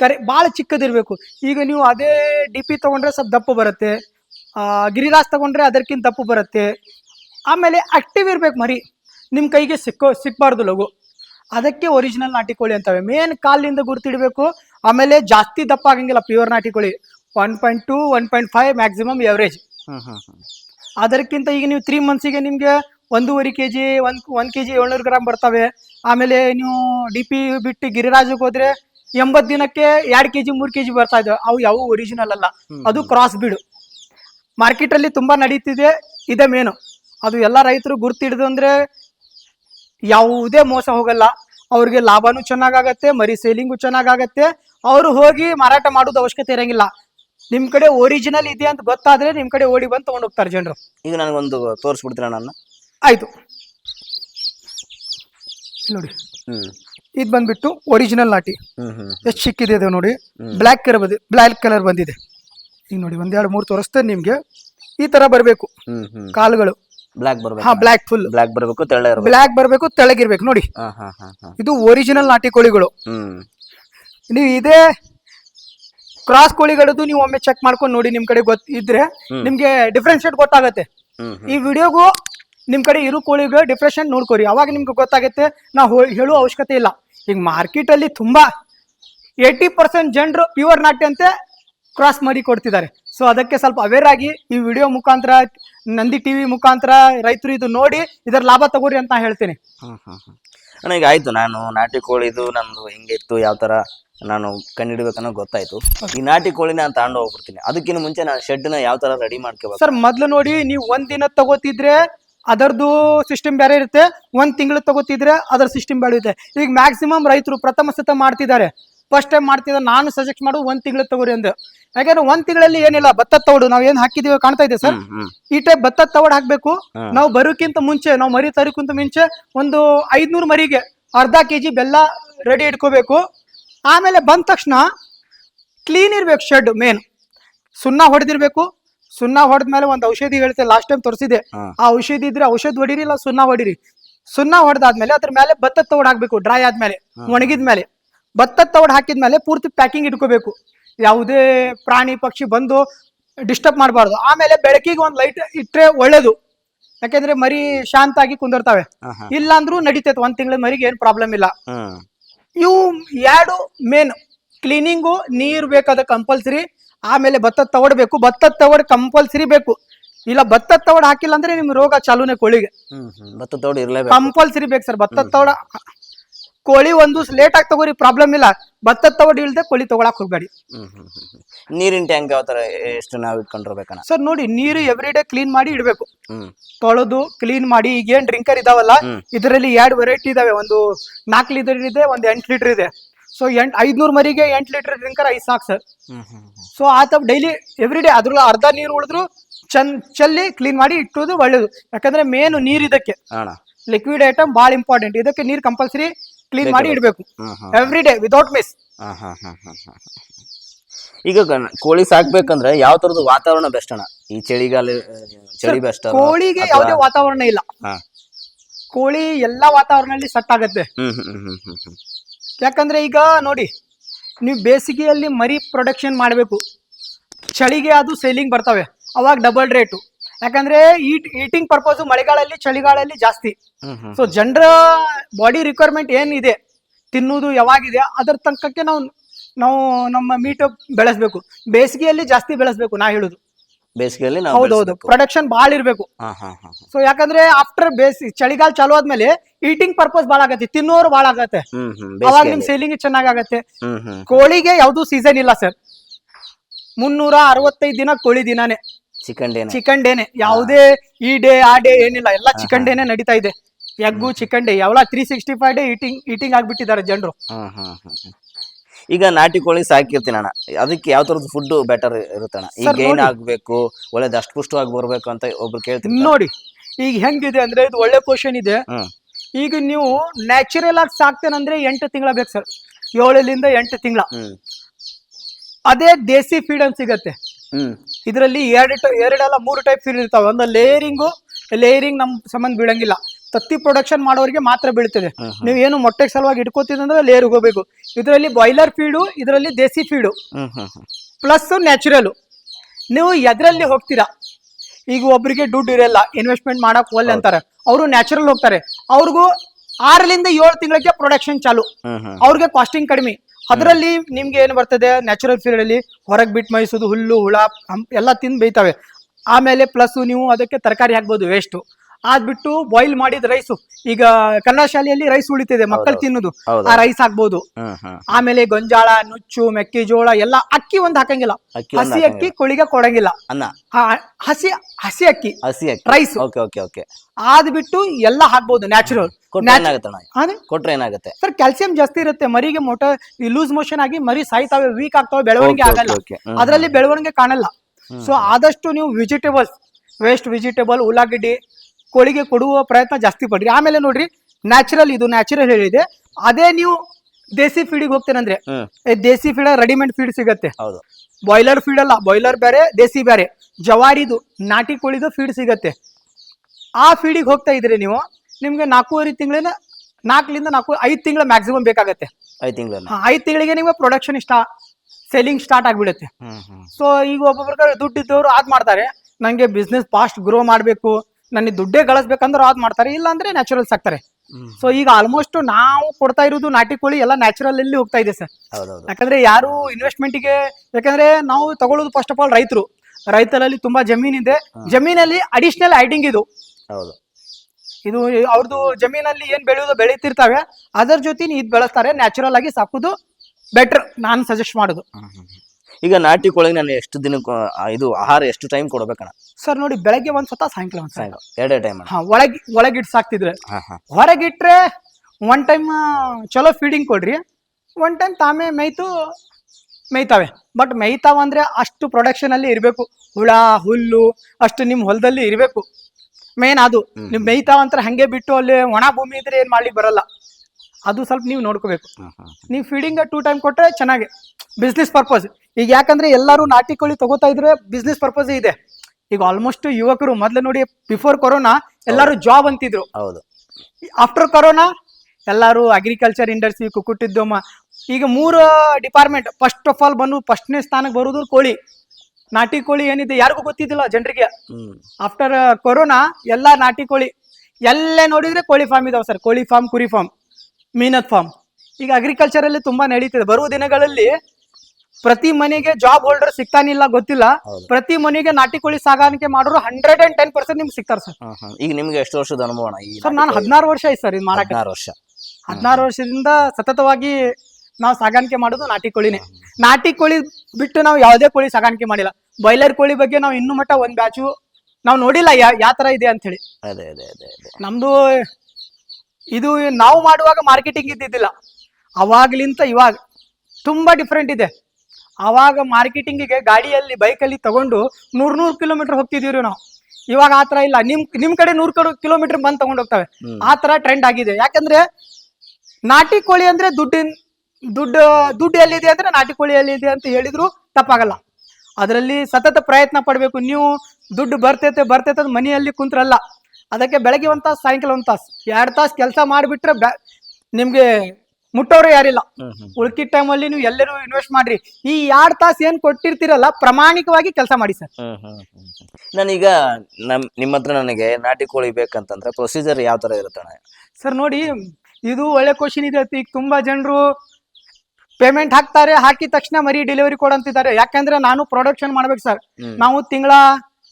S1: ಕರೆ ಭಾಳ ಚಿಕ್ಕದಿರ್ಬೇಕು. ಈಗ ನೀವು ಅದೇ ಡಿ ಪಿ ತಗೊಂಡ್ರೆ ಸ್ವಲ್ಪ ದಪ್ಪ ಬರುತ್ತೆ. ಆ, ಗಿರಿರಾಜ್ ತಗೊಂಡ್ರೆ ಅದಕ್ಕಿಂತ ದಪ್ಪು ಬರುತ್ತೆ. ಆಮೇಲೆ ಆಕ್ಟಿವ್ ಇರ್ಬೇಕು ಮರಿ. ನಿಮ್ಮ ಕೈಗೆ ಸಿಕ್ಕೋ ಸಿಕ್ಬಾರ್ದು ಲಘು. ಅದಕ್ಕೆ ಒರಿಜಿನಲ್ ನಾಟಿ ಕೋಳಿ ಅಂತವೆ. ಮೇನ್ ಕಾಲಿಂದ ಗುರ್ತಿಡಬೇಕು. ಆಮೇಲೆ ಜಾಸ್ತಿ ದಪ್ಪ ಆಗಂಗಿಲ್ಲ ಪ್ಯೂರ್ ನಾಟಿ ಕೋಳಿ. One point two one point five maximum average ಅದಕ್ಕಿಂತ ಈಗ ನೀವು ತ್ರೀ ಮಂತ್ಸಿಗೆ ನಿಮಗೆ ಒಂದೂವರೆ ಕೆ ಜಿ ಒನ್ ಒಂದು ಕೆ ಜಿ ಏಳ್ನೂರು ಗ್ರಾಮ್ ಬರ್ತವೆ. ಆಮೇಲೆ ನೀವು ಡಿ ಪಿ ಬಿಟ್ಟು ಗಿರಿರಾಜಕ್ಕೆ ಹೋದ್ರೆ ಎಂಬತ್ತು ದಿನಕ್ಕೆ ಎರಡು ಕೆ ಜಿ ಮೂರು ಕೆ ಜಿ ಬರ್ತಾ ಇದ್ದಾವೆ ಅವು ಯಾವ ಒರಿಜಿನಲ್ ಅಲ್ಲ. ಅದು ಕ್ರಾಸ್ ಬಿಡು ಮಾರ್ಕೆಟಲ್ಲಿ ತುಂಬ ನಡೀತಿದೆ. ಇದೆ ಮೇನು ಅದು ಎಲ್ಲ ರೈತರು ಗುರ್ತಿಡ್ದು ಅಂದ್ರೆ ಯಾವುದೇ ಮೋಸ ಹೋಗಲ್ಲ. ಅವ್ರಿಗೆ ಲಾಭನೂ ಚೆನ್ನಾಗಾಗತ್ತೆ ಮರಿ ಸೇಲಿಂಗು ಚೆನ್ನಾಗಾಗತ್ತೆ. ಅವರು ಹೋಗಿ ಮಾರಾಟ ಮಾಡೋದು ಅವಶ್ಯಕತೆ ಇರಂಗಿಲ್ಲ. ನಿಮ್ ಕಡೆ ಒರಿಜಿನಲ್ ಇದೆ ಅಂತ ಗೊತ್ತಾದ್ರೆ ನಿಮ್ ಕಡೆ ಓಡಿ ಬಂದು ತಗೊಂಡು ಹೋಗ್ತಾರೆ ಜನರು.
S2: ಈಗ ನನಗೊಂದು ತೋರಿಸ್ಬಿಡ್ತೀರ ನನ್ನ?
S1: ಆಯ್ತು. ನೋಡಿ.
S2: ಹ್ಮ್.
S1: ಇದು ಬಂದ್ಬಿಟ್ಟು ಒರಿಜಿನಲ್ ನಾಟಿ.
S2: ಹ್ಮ್ ಹ್ಮ್.
S1: ಎಷ್ಟು ಚಿಕ್ಕಿದೆ ಇದು ನೋಡಿ. ಬ್ಲ್ಯಾಕ್ ಕಲರ್ ಬಂದಿದೆ ಬ್ಲ್ಯಾಕ್ ಕಲರ್ ಬಂದಿದೆ. ಈಗ ನೋಡಿ ಒಂದೆರಡು ಮೂರು ತೋರಿಸ್ತೇನೆ ನಿಮ್ಗೆ. ಈ ತರ ಬರಬೇಕು.
S2: ಹ್ಮ್ ಹ್ಮ್.
S1: ಕಾಲುಗಳು.
S2: ಬ್ಲ್ಯಾಕ್ ಬರ್ಬೇಕು
S1: ಹಾ ಬ್ಲ್ಯಾಕ್ ಫುಲ್
S2: ಬ್ಲಾಕ್ ಬರ್ಬೇಕು ತೆಳ್ಳ ಇರಬೇಕು.
S1: ಬ್ಲ್ಯಾಕ್ ಬರಬೇಕು ತೆಳಗಿರ್ಬೇಕು. ನೋಡಿ.
S2: ಹಾ ಹಾ ಹಾ ಹಾ.
S1: ಇದು ಒರಿಜಿನಲ್ ನಾಟಿ ಕೋಳಿಗಳು.
S2: ಹ್ಮ್.
S1: ನೀವು ಇದೇ ಕ್ರಾಸ್ ಕೋಳಿಗಳದ್ದು ನೀವು ಒಮ್ಮೆ ಚೆಕ್ ಮಾಡ್ಕೊಂಡು ನೋಡಿ ನಿಮ್ ಕಡೆ ಗೊತ್ತ ಇದ್ರೆ ನಿಮ್ಗೆ ಡಿಫ್ರೆನ್ಶಿಯೇಟ್ ಗೊತ್ತಾಗತ್ತೆ.
S2: ಹ್ಮ್
S1: ಈ ವಿಡಿಯೋಗೂ ನಿಮ್ ಕಡೆ ಇರೋ ಕೋಳಿಗಳು ಡಿಫ್ರೆಷನ್ ನೋಡ್ಕೊರಿ. ಅವಾಗ ನಿಮ್ಗೆ ಗೊತ್ತಾಗುತ್ತೆ ನಾ ಹೇಳುವ ಹೇಳೋ ಅವಶ್ಯಕತೆ ಇಲ್ಲ. ಈಗ ಮಾರ್ಕೆಟ್ ಅಲ್ಲಿ ತುಂಬಾ ಏಯ್ಟಿ ಪರ್ಸೆಂಟ್ ಜನರು ಪ್ಯೂರ್ ನಾಟಿ ಅಂತೆ ಕ್ರಾಸ್ ಮಾಡಿ ಕೊಡ್ತಿದ್ದಾರೆ. ಸೊ ಅದಕ್ಕೆ ಸ್ವಲ್ಪ ಅವೇರ್ ಆಗಿ ಈ ವಿಡಿಯೋ ಮುಖಾಂತರ ನಂದಿ ಟಿವಿ ಮುಖಾಂತರ ರೈತರು ಇದು ನೋಡಿ ಇದರ ಲಾಭ ತಗೋರಿ ಅಂತ ನಾ ಹೇಳ್ತೀನಿ.
S2: ಹ್ಮ್ ಹ್ಮ್ ಆಯ್ತು ನಾನು ನಾಟಿ ಕೋಳಿದು ನಂದು ಹೆಂಗಿತ್ತು ಯಾವ ತರ ನಾನು ಕಂಡಿಡ್ಬೇಕನ್ನೋ ಗೊತ್ತಾಯ್ತು. ಈ ನಾಟಿ ಕೋಳಿನ ನಾನು ತಗೊಂಡು ಹೋಗ್ಬಿಡ್ತೀನಿ. ಅದಕ್ಕಿಂತ ಮುಂಚೆ ನಾನು ಶೆಡ್ನ ಯಾವ ತರ ರೆಡಿ ಮಾಡ್ಕೋಬೇಕು?
S1: ಸರ್ ಮೊದ್ಲು ನೋಡಿ ನೀವು ಒಂದ್ ದಿನ ತಗೋತಿದ್ರೆ ಅದರದ್ದು ಸಿಸ್ಟಮ್ ಬೇರೆ ಇರುತ್ತೆ ಒಂದ್ ತಿಂಗಳು ತಗೋತಿದ್ರೆ ಅದರ ಸಿಸ್ಟಮ್ ಬೇರೆ ಇರುತ್ತೆ. ಈಗ ಮ್ಯಾಕ್ಸಿಮಮ್ ರೈತರು ಪ್ರಥಮ ಸತ ಮಾಡ್ತಿದ್ದಾರೆ. ಫಸ್ಟ್ ಟೈಮ್ ಮಾಡ್ತಿದ್ದಾರೆ ನಾನು ಸಜೆಸ್ಟ್ ಮಾಡು ಒಂದ್ ತಿಂಗಳು ತಗೋರಿ ಅಂದೆ. ಯಾಕಂದ್ರೆ ಒಂದ್ ತಿಂಗಳಲ್ಲಿ ಏನಿಲ್ಲ ಭತ್ತ ತೌಡು ನಾವ್ ಏನ್ ಹಾಕಿದೀವಿ ಕಾಣ್ತಾ ಇದೆ ಸರ್? ಈ ಟೈಪ್ ಭತ್ತ ತೌಡ್ ಹಾಕ್ಬೇಕು. ನಾವು ಬರೋಕ್ಕಿಂತ ಮುಂಚೆ ನಾವು ಮರಿ ತರೋಕ್ಕಿಂತ ಮುಂಚೆ ಒಂದು ಐದ್ನೂರು ಮರಿಗೆ ಅರ್ಧ ಕೆಜಿ ಬೆಲ್ಲ ರೆಡಿ ಇಟ್ಕೋಬೇಕು. ಆಮೇಲೆ ಬಂದ ತಕ್ಷಣ ಕ್ಲೀನ್ ಇರ್ಬೇಕು ಶೆಡ್ ಮೇನ್ ಸುಣ್ಣ ಹೊಡೆದಿರ್ಬೇಕು. ಸುಣ್ಣ ಹೊಡೆದ ಮೇಲೆ ಒಂದು ಔಷಧಿ ಹೇಳ್ತೇವೆ ಲಾಸ್ಟ್ ಟೈಮ್ ತೋರಿಸಿದೆ ಆ ಔಷಧಿ ಇದ್ರೆ ಔಷಧ ಹೊಡಿರಿ ಇಲ್ಲ ಸುಣ್ಣ ಹೊಡಿರಿ. ಸುಣ್ಣ ಹೊಡೆದಾದ್ಮೇಲೆ ಅದ್ರ ಮೇಲೆ ಭತ್ತ ತೌಡ್ ಹಾಕ್ಬೇಕು ಡ್ರೈ ಆದ್ಮೇಲೆ ಒಣಗಿದ್ಮೇಲೆ. ಭತ್ತ ತೌಡ್ ಹಾಕಿದ್ಮೇಲೆ ಪೂರ್ತಿ ಪ್ಯಾಕಿಂಗ್ ಇಟ್ಕೋಬೇಕು. ಯಾವುದೇ ಪ್ರಾಣಿ ಪಕ್ಷಿ ಬಂದು ಡಿಸ್ಟರ್ಬ್ ಮಾಡಬಾರ್ದು. ಆಮೇಲೆ ಬೆಳಕಿಗೆ ಒಂದು ಲೈಟ್ ಇಟ್ಟರೆ ಒಳ್ಳೇದು. ಯಾಕೆಂದ್ರೆ ಮರಿ ಶಾಂತ ಆಗಿ ಕುಂದಿರ್ತಾವೆ.
S2: ಇಲ್ಲಾಂದ್ರೂ ಹಾ.
S1: ಇಲ್ಲ ಅಂದ್ರೂ ನಡೀತೈತೆ. ಒಂದ್ ತಿಂಗಳ ಮರಿಗೆ ಏನ್ ಪ್ರಾಬ್ಲಮ್ ಇಲ್ಲ. ಇವು ಎರಡು ಮೇನ್ ಕ್ಲೀನಿಂಗು ನೀರು ಬೇಕಾದ ಕಂಪಲ್ಸರಿ ಆಮೇಲೆ ಭತ್ತದ ತಗೊಡ್ಬೇಕು ಭತ್ತದ ತಗೊಡ್ ಕಂಪಲ್ಸರಿ ಬೇಕು. ಇಲ್ಲ ಭತ್ತದ ತಗೊಡ್ ಹಾಕಿಲ್ಲ ಅಂದ್ರೆ ನಿಮ್ ರೋಗ ಚಾಲೂನೆ ಕೋಳಿಗೆ.
S2: ಭತ್ತ
S1: ಕಂಪಲ್ಸರಿ ಬೇಕು ಸರ್. ಭತ್ತದ ತಗೊಡ ಕೋಳಿ ಒಂದು ಲೇಟ್ ಆಗಿ ತಗೋರಿ ಪ್ರಾಬ್ಲಮ್ ಇಲ್ಲ. ಭತ್ತ ತಗೊಂಡು ಇಲ್ದೆ ಕೋಳಿ ತಗೊಳಕ್ ಹೋಗ್ಬೇಡಿ.
S2: ನೀರಿನ ಟ್ಯಾಂಕ್ ಯಾವ ತರ ಎಷ್ಟು ನಾವು ಇಟ್ಕೊಂಡಿರ್ಬೇಕಣ್ಣ?
S1: ಸರ್ ನೋಡಿ ನೀರು ಎವ್ರಿ ಡೇ ಕ್ಲೀನ್ ಮಾಡಿ ಇಡಬೇಕು. ತೊಳೆದು ಕ್ಲೀನ್ ಮಾಡಿ ಈಗ ಏನ್ ಡ್ರಿಂಕರ್ ಇದಾವಲ್ಲ ಇದರಲ್ಲಿ ಎರಡು ವೆರೈಟಿ ಇದಾವೆ. ಒಂದು ನಾಲ್ಕು ಲೀಟರ್ ಇದೆ ಒಂದು ಎಂಟು ಲೀಟರ್ ಇದೆ. ಸೊ ಎಂಟ್ ಐದ್ನೂರ್ ಮರಿಗೆ ಎಂಟು ಲೀಟರ್ ಡ್ರಿಂಕರ್ ಐದು ಸಾಕು ಸರ್. ಸೊ ಆತ ಡೈಲಿ ಎವ್ರಿ ಡೇ ಅದ್ರ ಅರ್ಧ ನೀರು ಉಳಿದ್ರು ಚಂದ್ ಚೆಲ್ಲಿ ಕ್ಲೀನ್ ಮಾಡಿ ಇಟ್ಟುದು ಒಳ್ಳೇದು. ಯಾಕಂದ್ರೆ ಮೇನ್ ನೀರ್ ಇದಕ್ಕೆ. ಲಿಕ್ವಿಡ್ ಐಟಮ್ ಭಾಳ ಇಂಪಾರ್ಟೆಂಟ್ ಇದಕ್ಕೆ ನೀರ್ ಕಂಪಲ್ಸರಿ ಕ್ಲೀನ್ ಮಾಡಿ ಇಡಬೇಕು. Every day without miss.
S2: ಈಗ ಕೋಳಿ ಸಾಕ್ಬೇಕಂದ್ರೆ ಯಾವ ತರದ ವಾತಾವರಣ ಬೆಸ್ಟ್ ಅಣ್ಣ? ಈ ಚಳಿಗಾಲ ಚಳಿ ಬೆಸ್ಟ್
S1: ಕೋಳಿಗೆ ಯಾವುದೇ ವಾತಾವರಣ ಇಲ್ಲ. ಕೋಳಿ ಎಲ್ಲಾ ವಾತಾವರಣದಲ್ಲಿ ಸೆಟ್ ಆಗತ್ತೆ. ಯಾಕಂದ್ರೆ ಈಗ ನೋಡಿ ನೀವು ಬೇಸಿಗೆಯಲ್ಲಿ ಮರಿ ಪ್ರೊಡಕ್ಷನ್ ಮಾಡಬೇಕು. ಚಳಿಗೆ ಅದು ಸೇಲಿಂಗ್ ಬರ್ತವೆ. ಅವಾಗ ಡಬಲ್ ರೇಟು ಯಾಕಂದ್ರೆ ಈಟ್ ಈಟಿಂಗ್ ಪರ್ಪಸ್ ಮಳೆಗಾಲಲ್ಲಿ ಚಳಿಗಾಲಲ್ಲಿ ಜಾಸ್ತಿ. ಸೊ ಜನರ ಬಾಡಿ ರಿಕ್ವೈರ್ಮೆಂಟ್ ಏನಿದೆ ತಿನ್ನುವುದು ಯಾವಾಗಿದೆ ಅದರ ತನಕಕ್ಕೆ ನಾವು ನಾವು ನಮ್ಮ ಮೀಟ್ ಬೆಳೆಸಬೇಕು. ಬೇಸಿಗೆಯಲ್ಲಿ ಜಾಸ್ತಿ ಬೆಳೆಸಬೇಕು ನಾ ಹೇಳುದು.
S2: ಬೇಸಿಗೆಯಲ್ಲಿ
S1: ಹೌದೌದು. ಪ್ರೊಡಕ್ಷನ್ ಭಾಳ ಇರಬೇಕು. ಸೊ ಯಾಕಂದ್ರೆ ಆಫ್ಟರ್ ಬೇಸಿ ಚಳಿಗಾಲ ಚಾಲು ಆದ್ಮೇಲೆ ಈಟಿಂಗ್ ಪರ್ಪಸ್ ಭಾಳ ಆಗತ್ತೆ ತಿನ್ನೋರು ಭಾಳ ಆಗತ್ತೆ. ಅವಾಗ ನಿಮ್ ಸೇಲಿಂಗ್ ಚೆನ್ನಾಗ್ ಆಗತ್ತೆ. ಕೋಳಿಗೆ ಯಾವ್ದು ಸೀಸನ್ ಇಲ್ಲ ಸರ್ ಮುನ್ನೂರ ಅರವತ್ತೈದು ದಿನ ಕೋಳಿ ದಿನಾನೇ.
S2: ಚಿಕನ್ ಡೇನೆ
S1: ಚಿಕನ್ ಡೇನೆ ಯಾವುದೇ ಈ ಡೇ ಆ ಡೇ ಏನಿಲ್ಲ. ಎಲ್ಲ ಚಿಕನ್ ಡೇನೆ ನಡೀತಾ ಇದೆ. ಎಗ್ಗು ಚಿಕನ್ ಡೇ ಎಲ್ಲ three sixty five day eating eating ಆಗ್ಬಿಟ್ಟಿದ್ದಾರೆ ಜನರು.
S2: ಹ್ಮ್ ಹ್ಮ್ ಹ್ಮ್ ಹ್ಮ್. ಈಗ ನಾಟಿ ಕೋಳಿ ಸಾಕಿರ್ತೀನಿ ಅಣ್ಣ. ಅದಕ್ಕೆ ಯಾವ ತರದ ಫುಡ್ ಬೆಟರ್ ಇರುತ್ತಣ್ಣ ಈ
S1: Sir,
S2: ಗೈನ್
S1: ನೋಡಿ.
S2: ಆಗ್ಬೇಕು? ಒಳ್ಳೆ ದಷ್ಟಪುಷ್ಟವಾಗಿ ಬರ್ಬೇಕು ಅಂತ ಒಬ್ರು ಕೇಳ್ತೀನಿ
S1: ನೋಡಿ. ಈಗ ಹೆಂಗಿದೆ ಅಂದ್ರೆ ಇದು ಒಳ್ಳೆ ಕ್ವಶನ್ ಇದೆ.
S2: ಹ್ಮ್.
S1: ಈಗ ನೀವು ನ್ಯಾಚುರಲ್ ಆಗಿ ಸಾಕ್ತೇನಂದ್ರೆ ಎಂಟು ತಿಂಗಳ ಬೇಕು ಸರ್ ಏಳರಿಂದ ಎಂಟು ತಿಂಗಳ.
S2: ಹ್ಮ್.
S1: ಅದೇ ದೇಸಿ ಫೀಡ್ ಅಂತ ಸಿಗತ್ತೆ.
S2: ಹ್ಮ್.
S1: ಇದರಲ್ಲಿ ಎರಡು ಎರಡಲ್ಲ ಮೂರು ಟೈಪ್ ಫೀಡ್ ಇರ್ತಾವೆ. ಒಂದು ಲೇಯರಿಂಗು ಲೇಯರಿಂಗ್ ನಮ್ಮ ಸಂಬಂಧ ಬೀಳಂಗಿಲ್ಲ. ತತ್ತಿ ಪ್ರೊಡಕ್ಷನ್ ಮಾಡೋರಿಗೆ ಮಾತ್ರ ಬೀಳ್ತದೆ. ನೀವು ಏನು ಮೊಟ್ಟೆ ಸಲುವಾಗಿ ಇಟ್ಕೋತಿದ್ರೆ ಲೇಯರ್ ಹೋಗ್ಬೇಕು. ಇದರಲ್ಲಿ ಬಾಯ್ಲರ್ ಫೀಡು ಇದರಲ್ಲಿ ದೇಸಿ ಫೀಡು ಪ್ಲಸ್ ನ್ಯಾಚುರಲ್ ನೀವು ಎದರಲ್ಲಿ ಹೋಗ್ತೀರಾ? ಈಗ ಒಬ್ಬರಿಗೆ ದುಡ್ಡು ಇರಲ್ಲ ಇನ್ವೆಸ್ಟ್ಮೆಂಟ್ ಮಾಡಕ್ ಒಲ್ಲೆ ಅಂತಾರೆ. ಅವರು ನ್ಯಾಚುರಲ್ ಹೋಗ್ತಾರೆ. ಅವ್ರಿಗೂ ಆರರಿಂದ ಏಳು ತಿಂಗಳಿಗೆ ಪ್ರೊಡಕ್ಷನ್ ಚಾಲು. ಅವ್ರಿಗೆ ಕಾಸ್ಟಿಂಗ್ ಕಡಿಮೆ. ಅದರಲ್ಲಿ ನಿಮ್ಗೆ ಏನು ಬರ್ತದೆ? ನ್ಯಾಚುರಲ್ ಫೀಲ್ಡ್ ಅಲ್ಲಿ ಹೊರಗೆ ಬಿಟ್ಟು ಮೈಸೂದು ಹುಲ್ಲು, ಹುಳ ಎಲ್ಲ ತಿಂದು ಬೇಯ್ತವೆ. ಆಮೇಲೆ ಪ್ಲಸ್ ನೀವು ಅದಕ್ಕೆ ತರಕಾರಿ ಹಾಕ್ಬೋದು ವೇಸ್ಟು ಅದ್ಬಿಟ್ಟು ಬಾಯ್ಲ್ ಮಾಡಿದ ರೈಸು ಈಗ ಕನ್ನಡ ಶಾಲೆಯಲ್ಲಿ ರೈಸ್ ಉಳಿತಿದೆ ಮಕ್ಕಳು. ತಿನ್ನೋದು. ಆ ರೈಸ್
S2: ಹ್ಮ್
S1: ಆಮೇಲೆ ಗೊಂಜಾಳ ನುಚ್ಚು ಮೆಕ್ಕೆಜೋಳ ಎಲ್ಲ ಅಕ್ಕಿ ಒಂದು ಹಾಕಂಗಿಲ್ಲ. ಹಸಿ ಅಕ್ಕಿ ಕೊಳಿಗ ಕೊಡಂಗಿಲ್ಲ. ಹಸಿ ಹಸಿ ಅಕ್ಕಿ.
S2: ಹಸಿ ಅಕ್ಕಿ.
S1: Rice
S2: okay okay okay.
S1: ಆದ್ ಬಿಟ್ಟು ಎಲ್ಲ ಹಾಕ್ಬಹುದು ನ್ಯಾಚುರಲ್
S2: ಕೊಟ್ರೆ ಏನಾಗುತ್ತೆ
S1: ಸರ್ ಕ್ಯಾಲ್ಸಿಯಂ ಜಾಸ್ತಿ ಇರುತ್ತೆ. ಮರಿಗೆ ಮೋಟ ಲೂಸ್ ಮೋಷನ್ ಆಗಿ ಮರಿ ಸಾಯ್ತಾವೆ ವೀಕ್ ಆಗ್ತಾವೆ ಬೆಳವಣಿಗೆ ಆಗಲ್ಲ. ಅದರಲ್ಲಿ ಬೆಳವಣಿಗೆ ಕಾಣಲ್ಲ. ಸೊ ಆದಷ್ಟು ನೀವು ವೆಜಿಟೇಬಲ್ಸ್ ವೇಸ್ಟ್ ವೆಜಿಟೇಬಲ್ ಉಳ್ಳಾಗಡ್ಡಿ ಕೋಳಿಗೆ ಕೊಡುವ ಪ್ರಯತ್ನ ಜಾಸ್ತಿ ಪಡ್ರಿ. ಆಮೇಲೆ ನೋಡ್ರಿ ನ್ಯಾಚುರಲ್ ಇದು ನ್ಯಾಚುರಲ್ ಹೇಳಿದೆ. ಅದೇ ನೀವು ದೇಸಿ ಫೀಡಿಗೆ ಏ, ದೇಸಿ ಫೀಡ್ ರೆಡಿಮೇಡ್ ಫೀಡ್ ಸಿಗತ್ತೆ.
S2: ಹೌದು.
S1: ಬಾಯ್ಲರ್ ಫೀಡ್ ಅಲ್ಲ ಬಾಯ್ಲರ್ ಬೇರೆ ದೇಸಿ ಬೇರೆ. ಜವಾರಿದು ನಾಟಿ ಕೋಳಿದು ಫೀಡ್ ಸಿಗತ್ತೆ. ಆ ಫೀಡಿಗೆ ಹೋಗ್ತಾ ಇದ್ರಿ ನೀವು ನಿಮ್ಗೆ ನಾಲ್ಕೂವರೆ ತಿಂಗಳಿನ ನಾಲ್ಕರಿಂದ ನಾಲ್ಕು ಐದು ತಿಂಗಳ ಮ್ಯಾಕ್ಸಿಮಮ್ ಬೇಕಾಗತ್ತೆ.
S2: ಐದು
S1: ತಿಂಗಳ ಐದು ತಿಂಗಳಿಗೆ ನಿಮ್ಗೆ ಪ್ರೊಡಕ್ಷನ್ ಇಷ್ಟ ಸೆಲ್ಲಿಂಗ್ ಸ್ಟಾರ್ಟ್ ಆಗಿಬಿಡುತ್ತೆ. ಸೊ ಈಗ ಒಬ್ಬೊಬ್ರು ದುಡ್ಡು ಇದ್ದವರು ಅದ್ ಮಾಡ್ತಾರೆ. ನಂಗೆ ಬಿಸ್ನೆಸ್ ಫಾಸ್ಟ್ ಗ್ರೋ ಮಾಡಬೇಕು. ನನಗೆ ದುಡ್ಡೇ ಗಳಿಸ್ಬೇಕಂದ್ರೆ ಅದು ಮಾಡ್ತಾರೆ ಇಲ್ಲ ಅಂದ್ರೆ ನ್ಯಾಚುರಲ್ಸ್
S2: ಹ್ಮ್.
S1: ಸೊ ಈಗ ಆಲ್ಮೋಸ್ಟ್ ನಾವು ಕೊಡ್ತಾ ಇರೋದು ನಾಟಿ ಕೋಳಿ ಎಲ್ಲ ನ್ಯಾಚುರಲ್ ಅಲ್ಲಿ ಹೋಗ್ತಾ ಇದೆ ಸರ್. ಯಾಕಂದ್ರೆ ಯಾರು ಇನ್ವೆಸ್ಟ್ಮೆಂಟ್ಗೆ ಯಾಕಂದ್ರೆ ನಾವು ತಗೊಳ್ಳೋದು ಫಸ್ಟ್ ಆಫ್ ಆಲ್ ರೈತರು. ರೈತರಲ್ಲಿ ತುಂಬಾ ಜಮೀನಿದೆ ಜಮೀನಲ್ಲಿ ಅಡಿಷನಲ್ ಐಡಿಂಗ್ ಇದು. ಇದು ಅವ್ರದ್ದು ಜಮೀನಲ್ಲಿ ಏನ್ ಬೆಳೆಯೋದು ಬೆಳೀತಿರ್ತಾವೆ ಅದರ ಜೊತೆ ಇದು ಬೆಳೆಸ್ತಾರೆ ನ್ಯಾಚುರಲ್ ಆಗಿ ಸಾಕೋದು ಬೆಟರ್ ನಾನು ಸಜೆಸ್ಟ್ ಮಾಡೋದು.
S2: ಈಗ ನಾಟಿ ಕೋಳಿಗೆ ನಾನು ಎಷ್ಟು ದಿನ ಆ, ಇದು ಆಹಾರ ಎಷ್ಟು ಟೈಮ್ ಕೊಡ್ಬೇಕಣ್ಣ?
S1: ಸರ್ ನೋಡಿ ಬೆಳಗ್ಗೆ ಒಂದ್ ಸತ ಸಾಯಂಕಾಲ ಒಂದ್ ಸತ.
S2: ಎರಡೇ ಟೈಮ್ ಅಣ್ಣ.
S1: ಹಾ ಒಳಗೆ ಒಳಗಿಟ್ ಸಾಕ್ತಿದ್ರೆ.
S2: ಹಾ ಹಾ.
S1: ಹೊರಗಿಟ್ರೆ ಒನ್ ಟೈಮ್ ಚಲೋ ಫೀಡಿಂಗ್ ಕೊಡ್ರಿ. ಒನ್ ಟೈಮ್ ತಾಮೇ ಮೇಯ್ತು ಮೇಯ್ತಾವೆ. ಬಟ್ ಮೇಯ್ತಾವ ಅಂದ್ರೆ ಅಷ್ಟು ಪ್ರೊಡಕ್ಷನ್ ಅಲ್ಲಿ ಇರಬೇಕು. ಹುಳ ಹುಲ್ಲು ಅಷ್ಟು ನಿಮ್ಮ ಹೊಲದಲ್ಲಿ ಇರಬೇಕು. ಮೇನ್ ಅದು.
S2: ನಿಮ್
S1: ನೀವು ಮೇಯ್ತಾವ ಅಂತ ಹಂಗೆ ಬಿಟ್ಟು ಅಲ್ಲಿ ಒಣ ಭೂಮಿ ಇದ್ರೆ ಏನ್ ಮಾಡ್ಲಿಕ್ಕೆ ಬರಲ್ಲ. ಅದು ಸ್ವಲ್ಪ ನೀವು ನೋಡ್ಕೋಬೇಕು. ನೀವು ಫೀಡಿಂಗ್ ಟೂ ಟೈಮ್ ಕೊಟ್ಟರೆ ಚೆನ್ನಾಗಿ. ಬಿಸ್ನೆಸ್ ಪರ್ಪಸ್ ಈಗ ಯಾಕಂದ್ರೆ ಎಲ್ಲರೂ ನಾಟಿ ಕೋಳಿ ತಗೋತಾ ಇದ್ರೆ ಬಿಸ್ನೆಸ್ ಪರ್ಪಸ್ ಇದೆ. ಈಗ ಆಲ್ಮೋಸ್ಟ್ ಯುವಕರು ಮೊದ್ಲು ನೋಡಿ ಬಿಫೋರ್ ಕೊರೋನಾ ಎಲ್ಲರೂ ಜಾಬ್ ಅಂತಿದ್ರು.
S2: ಹೌದು.
S1: ಆಫ್ಟರ್ ಕೊರೋನಾ ಎಲ್ಲರೂ ಅಗ್ರಿಕಲ್ಚರ್ ಇಂಡಸ್ಟ್ರಿ ಕುಕ್ಕುಟಿದ್ದೋಮ ಈಗ ಮೂರು ಡಿಪಾರ್ಟ್ಮೆಂಟ್ ಫಸ್ಟ್ ಆಫ್ ಆಲ್ ಬಂದು ಫಸ್ಟ್ನೇ ಸ್ಥಾನಕ್ಕೆ ಬರೋದು ಕೋಳಿ. ನಾಟಿ ಕೋಳಿ ಏನಿದೆ ಯಾರಿಗೂ ಗೊತ್ತಿದ್ದಿಲ್ಲ ಜನರಿಗೆ. ಆಫ್ಟರ್ ಕೊರೋನಾ ಎಲ್ಲ ನಾಟಿ ಕೋಳಿ. ಎಲ್ಲೇ ನೋಡಿದ್ರೆ ಕೋಳಿ ಫಾರ್ಮ್ ಇದಾವೆ ಸರ್ ಕೋಳಿ ಫಾರ್ಮ್ ಕುರಿ ಫಾರ್ಮ್ ಮೀನತ್ ಫಾರ್ಮ್ ಈಗ ಅಗ್ರಿಕಲ್ಚರ್ ಅಲ್ಲಿ ತುಂಬಾ ನಡೀತಿದೆ. ಬರುವ ದಿನಗಳಲ್ಲಿ ಪ್ರತಿ ಮನೆಗೆ ಜಾಬ್ ಹೋಲ್ಡರ್ ಸಿಗ್ತಾನಿಲ್ಲ ಗೊತ್ತಿಲ್ಲ. ಪ್ರತಿ ಮನೆಗೆ ನಾಟಿ ಕೋಳಿ ಸಾಗಾಣಿಕೆ ಮಾಡೋರು ಹಂಡ್ರೆಡ್ ಅಂಡ್ ಟೆನ್ ಪರ್ಸೆಂಟ್ ನಿಮ್ಗೆ ಸಿಗ್ತಾರೆ ಸರ್.
S2: ಈಗ ನಿಮ್ಗೆ ಎಷ್ಟು ವರ್ಷದ ಅನುಭವ
S1: ಸರ್ ನಾನು ಹದಿನಾರು ವರ್ಷ ಆಯ್ತು ಸರ್ ಇದು ಮಾಡಕ್ಕೆ.
S2: ಹದಿನಾರು ವರ್ಷ.
S1: ಹದಿನಾರು ವರ್ಷದಿಂದ ಸತತವಾಗಿ ನಾವು ಸಾಗಾಣಿಕೆ ಮಾಡೋದು ನಾಟಿ ಕೋಳಿನೇ. ನಾಟಿ ಕೋಳಿ ಬಿಟ್ಟು ನಾವು ಯಾವುದೇ ಕೋಳಿ ಸಾಗಾಣಿಕೆ ಮಾಡಿಲ್ಲ. ಬಾಯ್ಲರ್ ಕೋಳಿ ಬಗ್ಗೆ ನಾವು ಇನ್ನೂ ಮಟ್ಟ ಒಂದ್ ಬ್ಯಾಚು ನಾವು ನೋಡಿಲ್ಲ ಯಾವ ತರ ಇದೆ ಅಂತ ಹೇಳಿ
S2: ಅದೇ ಅದೇ ಅದೇ ಅದೇ.
S1: ನಮ್ದು ಇದು ನಾವು ಮಾಡುವಾಗ ಮಾರ್ಕೆಟಿಂಗ್ ಇದ್ದಿದ್ದಿಲ್ಲ. ಅವಾಗ್ಲಿಂತ ಇವಾಗ ತುಂಬಾ ಡಿಫ್ರೆಂಟ್ ಇದೆ. ಅವಾಗ ಮಾರ್ಕೆಟಿಂಗಿಗೆ ಗಾಡಿಯಲ್ಲಿ ಬೈಕಲ್ಲಿ ತಗೊಂಡು ನೂರ್ ನೂರು ಕಿಲೋಮೀಟರ್ ಹೋಗ್ತಿದೀವಿ ನಾವು. ಇವಾಗ ಆ ತರ ಇಲ್ಲ. ನಿಮ್ ನಿಮ್ ಕಡೆ ನೂರ್ ಕಿಲೋಮೀಟರ್ ಬಂದ್ ತಗೊಂಡ್ ಹೋಗ್ತವೆ. ಆ ತರ ಟ್ರೆಂಡ್ ಆಗಿದೆ. ಯಾಕಂದ್ರೆ ನಾಟಿ ಕೋಳಿ ಅಂದ್ರೆ ದುಡ್ಡಿನ ದುಡ್ಡು ದುಡ್ಡು ಎಲ್ಲಿದೆ ಅಂದ್ರೆ ನಾಟಿ ಕೋಳಿ ಎಲ್ಲಿದೆ ಅಂತ ಹೇಳಿದ್ರು ತಪ್ಪಾಗಲ್ಲ. ಅದರಲ್ಲಿ ಸತತ ಪ್ರಯತ್ನ ಪಡಬೇಕು. ನೀವು ದುಡ್ಡು ಬರ್ತೈತೆ ಬರ್ತೈತೆ ಅಂತ ಮನೆಯಲ್ಲಿ ಕುಂತ್ರಲ್ಲ. ಅದಕ್ಕೆ ಬೆಳಗ್ಗೆ ಒಂದ್ ತಾಸು ಸಾಯಂಕಾಲ ಒಂದ್ ತಾಸು. ಎರಡ್ ತಾಸು ಕೆಲಸ ಮಾಡಿಬಿಟ್ರೆ ನಿಮ್ಗೆ ಮುಟ್ಟೋರು ಯಾರಿಲ್ಲ. ಉಳ್ಕಿದ ಟೈಮಲ್ಲಿ ನೀವು ಎಲ್ಲರೂ ಇನ್ವೆಸ್ಟ್ ಮಾಡ್ರಿ. ಈ ಎರಡ್ ತಾಸು ಏನ್ ಕೊಟ್ಟಿರ್ತೀರಲ್ಲ ಪ್ರಾಮಾಣಿಕವಾಗಿ ಕೆಲಸ ಮಾಡಿ ಸರ್.
S2: ನಾನೀಗ ನಮ್ ನಿಮ್ಮ ಹತ್ರ ನನಗೆ ನಾಟಿ ಕೋಳಿ ಬೇಕಂತಂದ್ರೆ ಪ್ರೊಸೀಜರ್ ಯಾವ ತರ ಇರುತ್ತೆ
S1: ಸರ್ ನೋಡಿ ಇದು ಒಳ್ಳೆ ಕ್ವಶನ್ ಇದೆ. ಈಗ ತುಂಬಾ ಜನರು ಪೇಮೆಂಟ್ ಹಾಕ್ತಾರೆ ಹಾಕಿದ ತಕ್ಷಣ ಮರಿ ಡೆಲಿವರಿ ಕೊಡಂತಿದ್ದಾರೆ. ಯಾಕಂದ್ರೆ ನಾನು ಪ್ರೊಡಕ್ಷನ್ ಮಾಡ್ಬೇಕು ಸರ್. ನಾವು ತಿಂಗಳ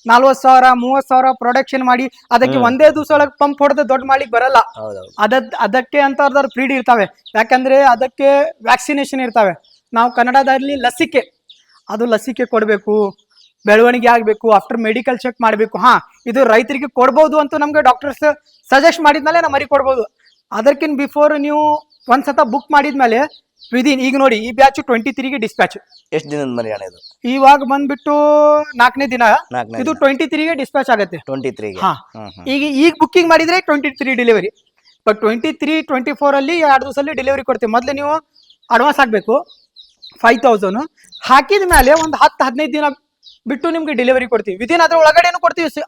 S1: ನಲ್ವತ್ ಸಾವಿರ ಮೂವತ್ ಸಾವಿರ ಪ್ರೊಡಕ್ಷನ್ ಮಾಡಿ ಅದಕ್ಕೆ ಒಂದೇ ದಿವಸ ಒಳಗೆ ಪಂಪ್ ಹೊಡೆದು ದೊಡ್ಡ ಮಾಡಿ ಬರಲ್ಲ. ಅದ ಅದಕ್ಕೆ ಅಂತ ಫ್ರೀಡ್ ಇರ್ತಾವೆ. ಯಾಕಂದ್ರೆ ಅದಕ್ಕೆ ವ್ಯಾಕ್ಸಿನೇಷನ್ ಇರ್ತಾವೆ. ನಾವು ಕನ್ನಡದಲ್ಲಿ ಲಸಿಕೆ ಅದು ಲಸಿಕೆ ಕೊಡಬೇಕು. ಬೆಳವಣಿಗೆ ಆಗಬೇಕು ಆಫ್ಟರ್ ಮೆಡಿಕಲ್ ಚೆಕ್ ಮಾಡಬೇಕು. ಹಾ ಇದು ರೈತರಿಗೆ ಕೊಡ್ಬೋದು ಅಂತ ನಮ್ಗೆ ಡಾಕ್ಟರ್ಸ್ ಸಜೆಸ್ಟ್ ಮಾಡಿದ್ಮೇಲೆ ನಾವು ಮರಿ ಕೊಡ್ಬೋದು ಅದಕ್ಕಿಂತ ಬಿಫೋರ್ ನೀವು ಒಂದ್ಸತ ಬುಕ್ ಮಾಡಿದ್ಮೇಲೆ ವಿದಿನ್ ಈಗ ನೋಡಿ ಈ ಬ್ಯಾಚ್ ಟ್ವೆಂಟಿ ತ್ರೀಗೆ ಡಿಸ್ಪ್ಯಾಚ್
S2: ಎಷ್ಟು ದಿನದ ಮರಿ ಇದು?
S1: ಇವಾಗ ಬಂದ್ಬಿಟ್ಟು ನಾಲ್ಕನೇ ದಿನ?
S2: ನಾಲ್ಕನೇ
S1: ಇದು ಟ್ವೆಂಟಿ ತ್ರೀಗೆ ಡಿಸ್ಪ್ಯಾಚ್ ಆಗುತ್ತೆ.
S2: ಟ್ವೆಂಟಿ ತ್ರೀ
S1: ಹಾ. ಈಗ ಈಗ ಬುಕ್ಕಿಂಗ್ ಮಾಡಿದ್ರೆ twenty three delivery but twenty three twenty four ಅಲ್ಲಿ ಎರಡು ದಿವಸದಲ್ಲಿ ಡೆಲಿವರಿ ಕೊಡ್ತೀವಿ. ಮೊದಲು ನೀವು ಅಡ್ವಾನ್ಸ್ ಹಾಕಬೇಕು. ಫೈವ್ ತೌಸಂಡ್ ಹಾಕಿದ ಮೇಲೆ ಒಂದು ಹತ್ತು ಹದಿನೈದು ದಿನ ಬಿಟ್ಟು ನಿಮ್ಗೆ ಡೆಲಿವರಿ ಕೊಡ್ತೀವಿ. ವಿದಿನ್ ಅದ್ರ ಒಳಗಡೆನು ಕೊಡ್ತೀವಿ.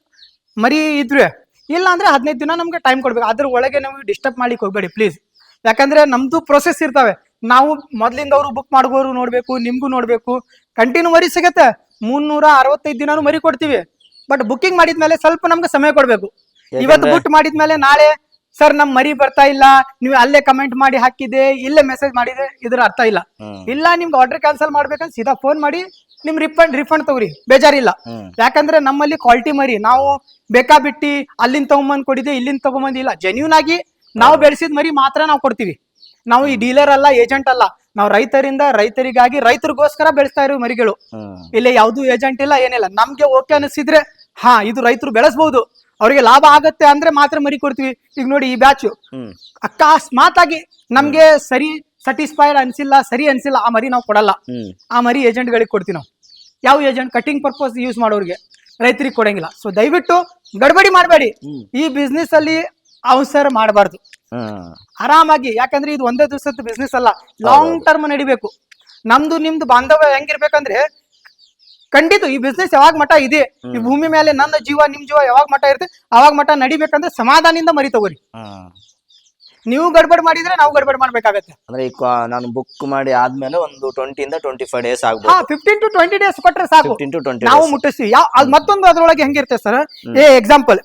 S1: ಮರಿ ಇದ್ರೆ. ಇಲ್ಲ ಅಂದ್ರೆ ಹದಿನೈದು ದಿನ ನಮ್ಗೆ ಟೈಮ್ ಕೊಡ್ಬೇಕು. ಅದ್ರ ಒಳಗೆ ನಾವು ಡಿಸ್ಟರ್ಬ್ ಮಾಡ್ಲಿಕ್ಕೆ ಹೋಗ್ಬೇಡಿ ಪ್ಲೀಸ್ ಯಾಕಂದ್ರೆ ನಮ್ದು ಪ್ರೊಸೆಸ್ ಇರ್ತವೆ. ನಾವು ಮೊದ್ಲಿಂದ ಅವರು ಬುಕ್ ಮಾಡುವವರು ನೋಡ್ಬೇಕು ನಿಮ್ಗೂ ನೋಡ್ಬೇಕು. ಕಂಟಿನ್ಯೂ ಮರಿ ಸಿಗತ್ತೆ. ಮುನ್ನೂರ ಅರವತ್ತೈದು ದಿನಾನು ಮರಿ ಕೊಡ್ತೀವಿ. ಬಟ್ ಬುಕ್ಕಿಂಗ್ ಮಾಡಿದ್ಮೇಲೆ ಸ್ವಲ್ಪ ನಮ್ಗೆ ಸಮಯ ಕೊಡ್ಬೇಕು. ಇವತ್ತು
S2: ಬುಟ್
S1: ಬುಕ್ ಮಾಡಿದ್ಮೇಲೆ ನಾಳೆ ಸರ್ ನಮ್ ಮರಿ ಬರ್ತಾ ಇಲ್ಲ. ನೀವು ಅಲ್ಲೇ ಕಮೆಂಟ್ ಮಾಡಿ ಹಾಕಿದೆ. ಇಲ್ಲೇ ಮೆಸೇಜ್ ಮಾಡಿದೆ. ಇದ್ರ ಅರ್ಥ ಇಲ್ಲ. ಇಲ್ಲ ನಿಮ್ಗೆ ಆರ್ಡರ್ ಕ್ಯಾನ್ಸಲ್ ಮಾಡ್ಬೇಕಂತ ಸೀದಾ ಫೋನ್ ಮಾಡಿ ನಿಮ್ ರಿಫಂಡ್ ರಿಫಂಡ್ ತಗೋರಿ. ಬೇಜಾರಿಲ್ಲ. ಯಾಕಂದ್ರೆ ನಮ್ಮಲ್ಲಿ ಕ್ವಾಲಿಟಿ ಮರಿ. ನಾವು ಬೇಕಾ ಬಿಟ್ಟಿ ಅಲ್ಲಿಂದ ತಗೊಂಬಂದ್ ಕೊಡಿದೆ ಇಲ್ಲಿಂದ ತಗೊಂಬಂದಿಲ್ಲ ಜೆನ್ಯೂನ್ ಆಗಿ ನಾವು ಬೆಳೆಸಿದ ಮರಿ ಮಾತ್ರ ನಾವು ಕೊಡ್ತೀವಿ. ನಾವು ಈ ಡೀಲರ್ ಅಲ್ಲ ಏಜೆಂಟ್ ಅಲ್ಲ ನಾವು ರೈತರಿಂದ ರೈತರಿಗಾಗಿ ರೈತರಿಗೋಸ್ಕರ ಬೆಳೆಸ್ತಾ ಇರೋ ಮರಿಗಳು. ಇಲ್ಲಿ ಯಾವ್ದು ಏಜೆಂಟ್ ಇಲ್ಲ ಏನಿಲ್ಲ. ನಮ್ಗೆ ಓಕೆ ಅನಿಸಿದ್ರೆ ಹಾ ಇದು ರೈತರು ಬೆಳೆಸಬಹುದು ಅವರಿಗೆ ಲಾಭ ಆಗತ್ತೆ ಅಂದ್ರೆ ಮಾತ್ರ ಮರಿ ಕೊಡ್ತೀವಿ. ಈಗ ನೋಡಿ ಈ ಬ್ಯಾಚ್ ಅಕಸ್ಮಾತ್ ಆಗಿ ನಮ್ಗೆ ಸರಿ ಸ್ಯಾಟಿಸ್ಫೈಡ್ ಅನ್ಸಿಲ್ಲ ಸರಿ ಅನ್ಸಿಲ್ಲ ಆ ಮರಿ ನಾವು ಕೊಡಲ್ಲ. ಆ ಮರಿ ಏಜೆಂಟ್ ಗಳಿಗೆ ಕೊಡ್ತೀವಿ ನಾವು. ಯಾವ ಏಜೆಂಟ್ ಕಟಿಂಗ್ ಪರ್ಪಸ್ ಯೂಸ್ ಮಾಡೋರಿಗೆ. ರೈತರಿಗೆ ಕೊಡಂಗಿಲ್ಲ. ಸೊ ದಯವಿಟ್ಟು ಗಡ್ಬಡಿ ಮಾಡಬೇಡಿ. ಈ ಬಿಸ್ನೆಸ್ ಅಲ್ಲಿ ಅವಸರ ಮಾಡಬಾರ್ದು. ಆರಾಮಾಗಿ ಯಾಕಂದ್ರೆ ಇದು ಒಂದೇ ದಿವಸದ ಬಿಸ್ನೆಸ್ ಅಲ್ಲ ಲಾಂಗ್ ಟರ್ಮ್ ನಡಿಬೇಕು. ನಮ್ದು ನಿಮ್ದು ಬಾಂಧವ್ಯ ಹೆಂಗಿರ್ಬೇಕಂದ್ರೆ ಖಂಡಿತ ಈ ಬಿಸ್ನೆಸ್ ಯಾವಾಗ ಮಠ ಇದೆ ಈ ಭೂಮಿ ಮೇಲೆ ನನ್ನ ಜೀವ ನಿಮ್ ಜೀವ ಯಾವಾಗ ಮಠ ಇರುತ್ತೆ ಅವಾಗ ಮಠ ನಡಿಬೇಕಂದ್ರೆ ಸಮಾಧಾನದಿಂದ ಮರಿ ತಗೋರಿ. ನೀವು ಗಡ್ಬಡ್ ಮಾಡಿದ್ರೆ ನಾವು ಗಡ್ಬಡ್ ಮಾಡ್ಬೇಕಾಗತ್ತೆ.
S2: ಅಂದ್ರೆ ಈ ನಾನು ಬುಕ್ ಮಾಡಿ ಆದ್ಮೇಲೆ ಒಂದು ಟ್ವೆಂಟಿ ಇಂದ ಟ್ವೆಂಟಿ ಫೈವ್ ಡೇಸ್
S1: ಹಾ
S2: ಆಗ್ಬೋದು
S1: ಫಿಫ್ಟೀನ್ ಟು ಟ್ವೆಂಟಿ ಡೇಸ್ ಕೊಟ್ರೆ ಸಾಕು.
S2: ಫಿಫ್ಟೀನ್ ಟು ಟ್ವೆಂಟಿ
S1: ನಾವು ಮುಟ್ಟಿಸ್ತೀವಿ ಯಾವ ಅದ್ ಮತ್ತೊಂದು ಅದ್ರೊಳಗೆ ಹೆಂಗಿರುತ್ತೆ ಸರ್? ಏ ಎಕ್ಸಾಂಪಲ್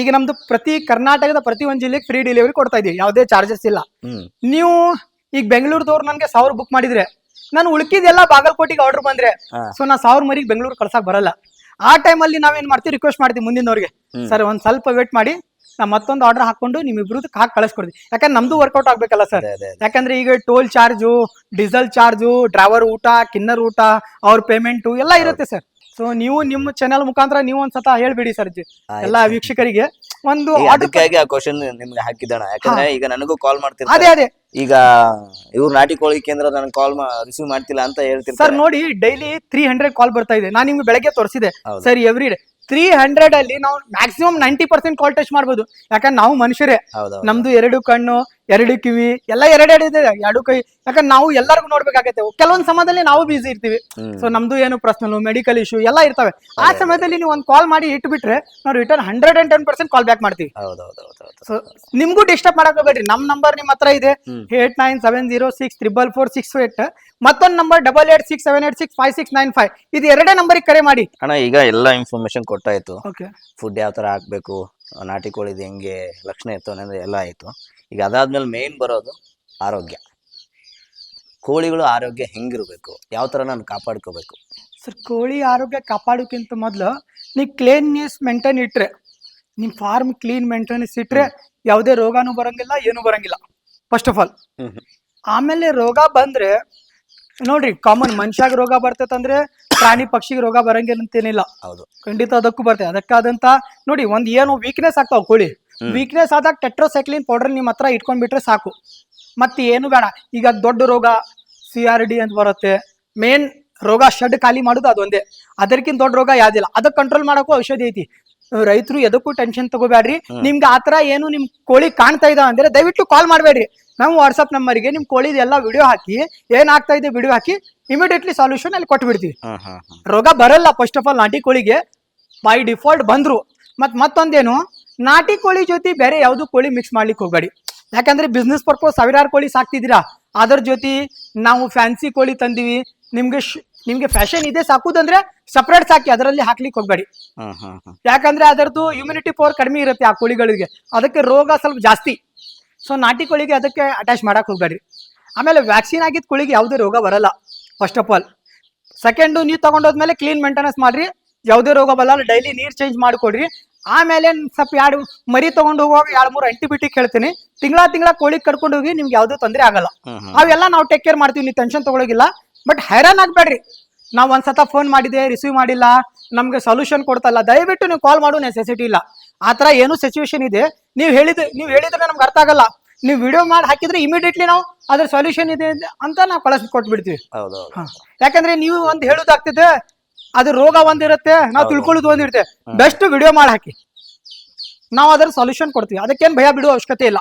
S1: ಈಗ ನಮ್ದು ಪ್ರತಿ ಕರ್ನಾಟಕದ ಪ್ರತಿ ಒಂದ್ ಜಿಲ್ಲೆಗೆ ಫ್ರೀ ಡೆಲಿವರಿ ಕೊಡ್ತಾ ಇದೀವಿ. ಯಾವುದೇ ಚಾರ್ಜಸ್ ಇಲ್ಲ. ನೀವು ಈಗ ಬೆಂಗಳೂರದವ್ರು ನನಗೆ ಸಾವಿರ ಬುಕ್ ಮಾಡಿದ್ರೆ ನಾನು ಉಳ್ಕಿದೆಲ್ಲ ಬಾಗಲಕೋಟಿಗೆ ಆರ್ಡರ್ ಬಂದ್ರೆ. ಸೊ ನಾ ಸಾವಿರ ಮರಿಗೆ ಬೆಂಗಳೂರು ಕಳ್ಸಕ್ ಬರಲ್ಲ. ಆ ಟೈಮಲ್ಲಿ ನಾವೇನ್ ಮಾಡ್ತೀವಿ ರಿಕ್ವೆಸ್ಟ್ ಮಾಡ್ತೀವಿ ಮುಂದಿನವ್ರಿಗೆ. ಸರ್ ಒಂದ್ ಸ್ವಲ್ಪ ವೇಟ್ ಮಾಡಿ ನಾ ಮತ್ತೊಂದು ಆರ್ಡರ್ ಹಾಕೊಂಡು ನಿಮ್ಮಿಬ್ರದ್ದು ಹಾಕಿ ಕಳಿಸ್ಕೊಡ್ತೀವಿ. ಯಾಕಂದ್ರೆ ನಮ್ದು ವರ್ಕೌಟ್ ಆಗ್ಬೇಕಲ್ಲ ಸರ್. ಯಾಕಂದ್ರೆ ಈಗ toll charge diesel charge driver ಊಟ ಕಿನ್ನರ್ ಊಟ ಅವ್ರ ಪೇಮೆಂಟು ಎಲ್ಲ ಇರುತ್ತೆ ಸರ್. ಸೊ ನೀವು ನಿಮ್ಮ ಚಾನೆಲ್ ಮುಖಾಂತರ ನೀವು ಒಂದ್ಸತ ಹೇಳ್ಬಿಡಿ ಸರ್ ಎಲ್ಲಾ ವೀಕ್ಷಕರಿಗೆ ಒಂದು
S2: ಈಗ ಅದಕ್ಕಾಗಿ ಆ ಕ್ವಶನ್ ನಿಮ್ಗೆ ಹಾಕಿದ್ದಣ. ಯಾಕಂದ್ರೆ ಈಗ ನನಗೂ ಕಾಲ್
S1: ಅದೇ
S2: ಮಾಡ್ತಿರ್ತಾರೆ.
S1: ಅದೇ
S2: ಈಗ ಇವ್ರು ನಾಟಿ ಕೋಳಿ ಕೇಂದ್ರ ನನಗೆ ಕಾಲ್ ರಿಸೀವ್ ಮಾಡ್ತಿಲ್ಲ ಅಂತ
S1: ಸರ್ ನೋಡಿ ಡೈಲಿ ತ್ರೀ ಹಂಡ್ರೆಡ್ ಕಾಲ್ ಬರ್ತಾ ಇದೆ. ನಾನು ನಿಮ್ಗೆ ಬೆಳಗ್ಗೆ ತೋರಿಸಿದೆ.
S2: ಹೌದು.
S1: Sir every day three hundred ಅಲ್ಲಿ ನಾವು maximum ninety percent call touch ಮಾಡ್ಬೋದು. ಯಾಕಂದ್ರೆ ನಾವು ಮನುಷ್ಯರೇ. ನಮ್ದು ಎರಡು ಕಣ್ಣು ಎರಡು ಕಿವಿ ಎಲ್ಲ ಎರಡೆರಡು ಇದೆ. ಎರಡು ಕೈ. ಯಾಕಂದ್ರೆ ನಾವು ಎಲ್ಲರಿಗೂ ನೋಡ್ಬೇಕಾಗತ್ತೆ. ಕೆಲವೊಂದ್ ಸಮಯದಲ್ಲಿ ನಾವು ಬಿಸಿ ಇರ್ತೀವಿ. ಸೊ ನಮ್ದು ಏನು ಪರ್ಸನಲ್ ಮೆಡಿಕಲ್ ಇಶ್ಯೂ ಎಲ್ಲ ಇರ್ತವೆ. ಆ ಸಮಯದಲ್ಲಿ ನೀವು ಒಂದು ಕಾಲ್ ಮಾಡಿ ಇಟ್ಬಿಟ್ರೆ ನಾವು return hundred and ten percent call back ಮಾಡ್ತೀವಿ. ಸೊ ನಿಮ್ಗೂ ಡಿಸ್ಟರ್ಬ್ ಮಾಡಕ್ ಹೋಗ್ಬೇಡ್ರಿ. ನಮ್ ನಂಬರ್ ನಿಮ್ಮ ಹತ್ರ ಇದೆ. Eight nine seven zero six triple four six eight ಮತ್ತೊಂದು number double eight six seven eight six five six nine five ಇದು ಎರಡೇ ನಂಬರಿಗೆ ಕರೆ ಮಾಡಿ.
S2: ಅಣ್ಣ ಈಗ ಎಲ್ಲ ಇನ್ಫಾರ್ಮೇಶನ್ ಕೊಟ್ಟಾಯ್ತು
S1: ಓಕೆ
S2: ಫುಡ್ ಯಾವ ತರ ಹಾಕ್ಬೇಕು ನಾಟಿ ಕೋಳಿದು ಹೆಂಗೆ ಲಕ್ಷಣ ಇತ್ತು ಅನ್ನೋದು ಎಲ್ಲ ಆಯ್ತು. ಈಗ ಅದಾದ್ಮೇಲೆ ಮೇನ್ ಬರೋದು ಆರೋಗ್ಯ. ಕೋಳಿಗಳು ಆರೋಗ್ಯ ಹೆಂಗಿರಬೇಕು ಯಾವ ತರ ನಾನು ಕಾಪಾಡ್ಕೋಬೇಕು?
S1: ಸರ್ ಕೋಳಿ ಆರೋಗ್ಯ ಕಾಪಾಡೋಕ್ಕಿಂತ ಮೊದಲು ನೀವು ಕ್ಲೀನ್ನೆಸ್ ಮೇಂಟೈನ್ ಇಟ್ಟರೆ ನಿಮ್ಮ ಫಾರ್ಮ್ ಕ್ಲೀನ್ ಮೇಂಟೆನೆನ್ಸ್ ಇಟ್ಟರೆ ಯಾವುದೇ ರೋಗನೂ ಬರಂಗಿಲ್ಲ ಏನೂ ಬರಂಗಿಲ್ಲ. ಫಸ್ಟ್ ಆಫ್ ಆಲ್ ಆಮೇಲೆ ರೋಗ ಬಂದ್ರೆ ನೋಡ್ರಿ ಕಾಮನ್ ಮನುಷ್ಯಾಗ ರೋಗ ಬರ್ತೈತಂದ್ರೆ ಪ್ರಾಣಿ ಪಕ್ಷಿಗೆ ರೋಗ ಬರಂಗಿಲ್ಲ ಅಂತೇನಿಲ್ಲ
S2: ಹೌದು.
S1: ಖಂಡಿತ ಅದಕ್ಕೂ ಬರ್ತದೆ ಅದಕ್ಕಾದಂತ ನೋಡಿ ಒಂದ್ ಏನು ವೀಕ್ನೆಸ್ ಆಗ್ತಾವ ಕೋಳಿ. ವೀಕ್ನೆಸ್ ಆದಾಗ ಟೆಟ್ರೋಸೈಕ್ಲಿನ್ ಪೌಡರ್ ನಿಮ್ಮ ಹತ್ರ ಇಟ್ಕೊಂಡ್ಬಿಟ್ರೆ ಸಾಕು. ಮತ್ತೆ ಏನು ಬೇಡ. ಈಗ ದೊಡ್ಡ ರೋಗ ಸಿ ಆರ್ ಡಿ ಅಂತ ಬರುತ್ತೆ. ಮೇನ್ ರೋಗ ಶೆಡ್ ಖಾಲಿ ಮಾಡೋದು ಅದೊಂದೇ. ಅದಕ್ಕಿಂತ ದೊಡ್ಡ ರೋಗ ಯಾವ್ದಿಲ್ಲ. ಅದಕ್ಕೆ ಕಂಟ್ರೋಲ್ ಮಾಡೋಕ್ಕೂ ಔಷಧಿ ಐತಿ. ರೈತರು ಎದಕ್ಕೂ ಟೆನ್ಷನ್ ತಗೋಬೇಡ್ರಿ. ನಿಮ್ಗೆ ಆತರ ಏನು ನಿಮ್ ಕೋಳಿ ಕಾಣ್ತಾ ಇದಾವ ಅಂದ್ರೆ ದಯವಿಟ್ಟು ಕಾಲ್ ಮಾಡಬೇಡ್ರಿ. ನಾವು ವಾಟ್ಸಪ್ ನಂಬರ್ಗೆ ನಿಮ್ ಕೋಳಿದ ಎಲ್ಲ ವಿಡಿಯೋ ಹಾಕಿ ಏನ್ ಆಗ್ತಾ ಇದೆ ವಿಡಿಯೋ ಹಾಕಿ ಇಮಿಡಿಯೇಟ್ಲಿ ಸಾಲ್ಯೂಷನ್ ಅಲ್ಲಿ ಕೊಟ್ಟು ಬಿಡ್ತೀವಿ
S2: ಹ್ಮ್ ಹ್ಮ್ ಹ್ಮ್
S1: ರೋಗ ಬರಲ್ಲ ಫಸ್ಟ್ ಆಫ್ ಆಲ್ ನಾಟಿ ಕೋಳಿಗೆ. ಬೈ ಡಿಫಾಲ್ಟ್ ಬಂದ್ರು. ಮತ್ ಮತ್ತೊಂದೇನು ನಾಟಿ ಕೋಳಿ ಜೊತೆ ಬೇರೆ ಯಾವ್ದು ಕೋಳಿ ಮಿಕ್ಸ್ ಮಾಡ್ಲಿಕ್ಕೆ ಹೋಗ್ಬೇಡಿ. ಯಾಕಂದ್ರೆ ಬಿಸ್ನೆಸ್ ಪರ್ಪೋಸ್ ಸಾವಿರಾರು ಕೋಳಿ ಸಾಕ್ತಿದ್ದೀರಾ. ಅದ್ರ ಜೊತೆ ನಾವು ಫ್ಯಾನ್ಸಿ ಕೋಳಿ ತಂದಿವಿ. ನಿಮ್ಗೆ ಶ್- ನಿಮ್ಗೆ ಫ್ಯಾಷನ್ ಇದೆ ಸಾಕುದಂದ್ರೆ ಸಪ್ರೇಟ್ ಸಾಕಿ ಅದರಲ್ಲಿ ಹಾಕ್ಲಿಕ್ಕೆ ಹೋಗ್ಬೇಡಿ. ಯಾಕಂದ್ರೆ ಅದರದ್ದು ಇಮ್ಯುನಿಟಿ ಪವರ್ ಕಡಿಮೆ ಇರುತ್ತೆ ಆ ಕೋಳಿಗಳಿಗೆ. ಅದಕ್ಕೆ ರೋಗ ಸ್ವಲ್ಪ ಜಾಸ್ತಿ. ಸೊ ನಾಟಿ ಕೋಳಿಗೆ ಅದಕ್ಕೆ ಅಟ್ಯಾಚ್ ಮಾಡಕ್ ಹೋಗ್ಬೇಡ್ರಿ. ಆಮೇಲೆ ವ್ಯಾಕ್ಸಿನ್ ಆಗಿದ್ದ ಕೋಳಿಗೆ ಯಾವುದೇ ರೋಗ ಬರಲ್ಲ ಫಸ್ಟ್ ಆಫ್ ಆಲ್ ಸೆಕೆಂಡು ನೀವು ತಗೊಂಡೋದ್ಮೇಲೆ ಕ್ಲೀನ್ ಮೇಂಟೆನೆನ್ಸ್ ಮಾಡ್ರಿ. ಯಾವುದೇ ರೋಗ ಬರಲ್ಲ ಡೈಲಿ ನೀರು ಚೇಂಜ್ ಮಾಡಿಕೊಡ್ರಿ. ಆಮೇಲೆ ಸ್ವಲ್ಪ ಎರಡು ಮರಿ ತಗೊಂಡು ಹೋಗುವಾಗ ಎರಡು ಮೂರು ಆಂಟಿಬಯೋಟಿಕ್ ಹೇಳ್ತೀನಿ. ತಿಂಗಳ ತಿಂಗಳ ಕೋಳಿ ಕರ್ಕೊಂಡು ಹೋಗಿ ನಿಮ್ಗೆ ಯಾವುದೇ ತೊಂದರೆ ಆಗಲ್ಲ. ಅವೆಲ್ಲ ನಾವು ಟೇಕ್ ಕೇರ್ ಮಾಡ್ತೀವಿ ನೀವು ಟೆನ್ಷನ್ ತಗೊಳಗಿಲ್ಲ ಬಟ್ ಹೈರಾನ್ ಆಗ್ಬೇಡ್ರಿ. ನಾವು ಒಂದ್ಸತ ಫೋನ್ ಮಾಡಿದೆ ರಿಸೀವ್ ಮಾಡಿಲ್ಲ ನಮಗೆ ಸೊಲ್ಯೂಷನ್ ಕೊಡ್ತಲ್ಲ ದಯವಿಟ್ಟು ನೀವು ಕಾಲ್ ಮಾಡೋ ನೆಸೆಸಿಟಿ ಇಲ್ಲ. ಆ ಥರ ಏನು ಸಿಚುವೇಶನ್ ಇದೆ. ನೀವು ಹೇಳಿದ ನೀವು ಹೇಳಿದ್ರೆ ನಮ್ಗೆ ಅರ್ಥ ಆಗಲ್ಲ. ನೀವು ವಿಡಿಯೋ ಮಾಡಿ ಹಾಕಿದ್ರೆ ಇಮಿಡಿಯೇಟ್ಲಿ ನಾವು ಅದ್ರ ಸೊಲ್ಯೂಷನ್ ಇದೆ ಅಂತ ನಾವು ಕಳಿಸಿ ಕೊಟ್ಬಿಡ್ತೀವಿ. ಯಾಕಂದ್ರೆ ನೀವು ಒಂದು ಹೇಳುದಾಗ್ತಿದೆ ಅದು ರೋಗ ಒಂದಿರುತ್ತೆ ನಾವು. ತಿಳ್ಕೊಳ್ಳೋದು ಒಂದಿರುತ್ತೆ. ಬೆಸ್ಟ್ ವಿಡಿಯೋ ಮಾಡಿ ಹಾಕಿ. ನಾವು ಅದರ ಸೊಲ್ಯೂಷನ್ ಕೊಡ್ತೀವಿ. ಅದಕ್ಕೇನು ಭಯ ಬಿಡುವ ಅವಶ್ಯಕತೆ ಇಲ್ಲ.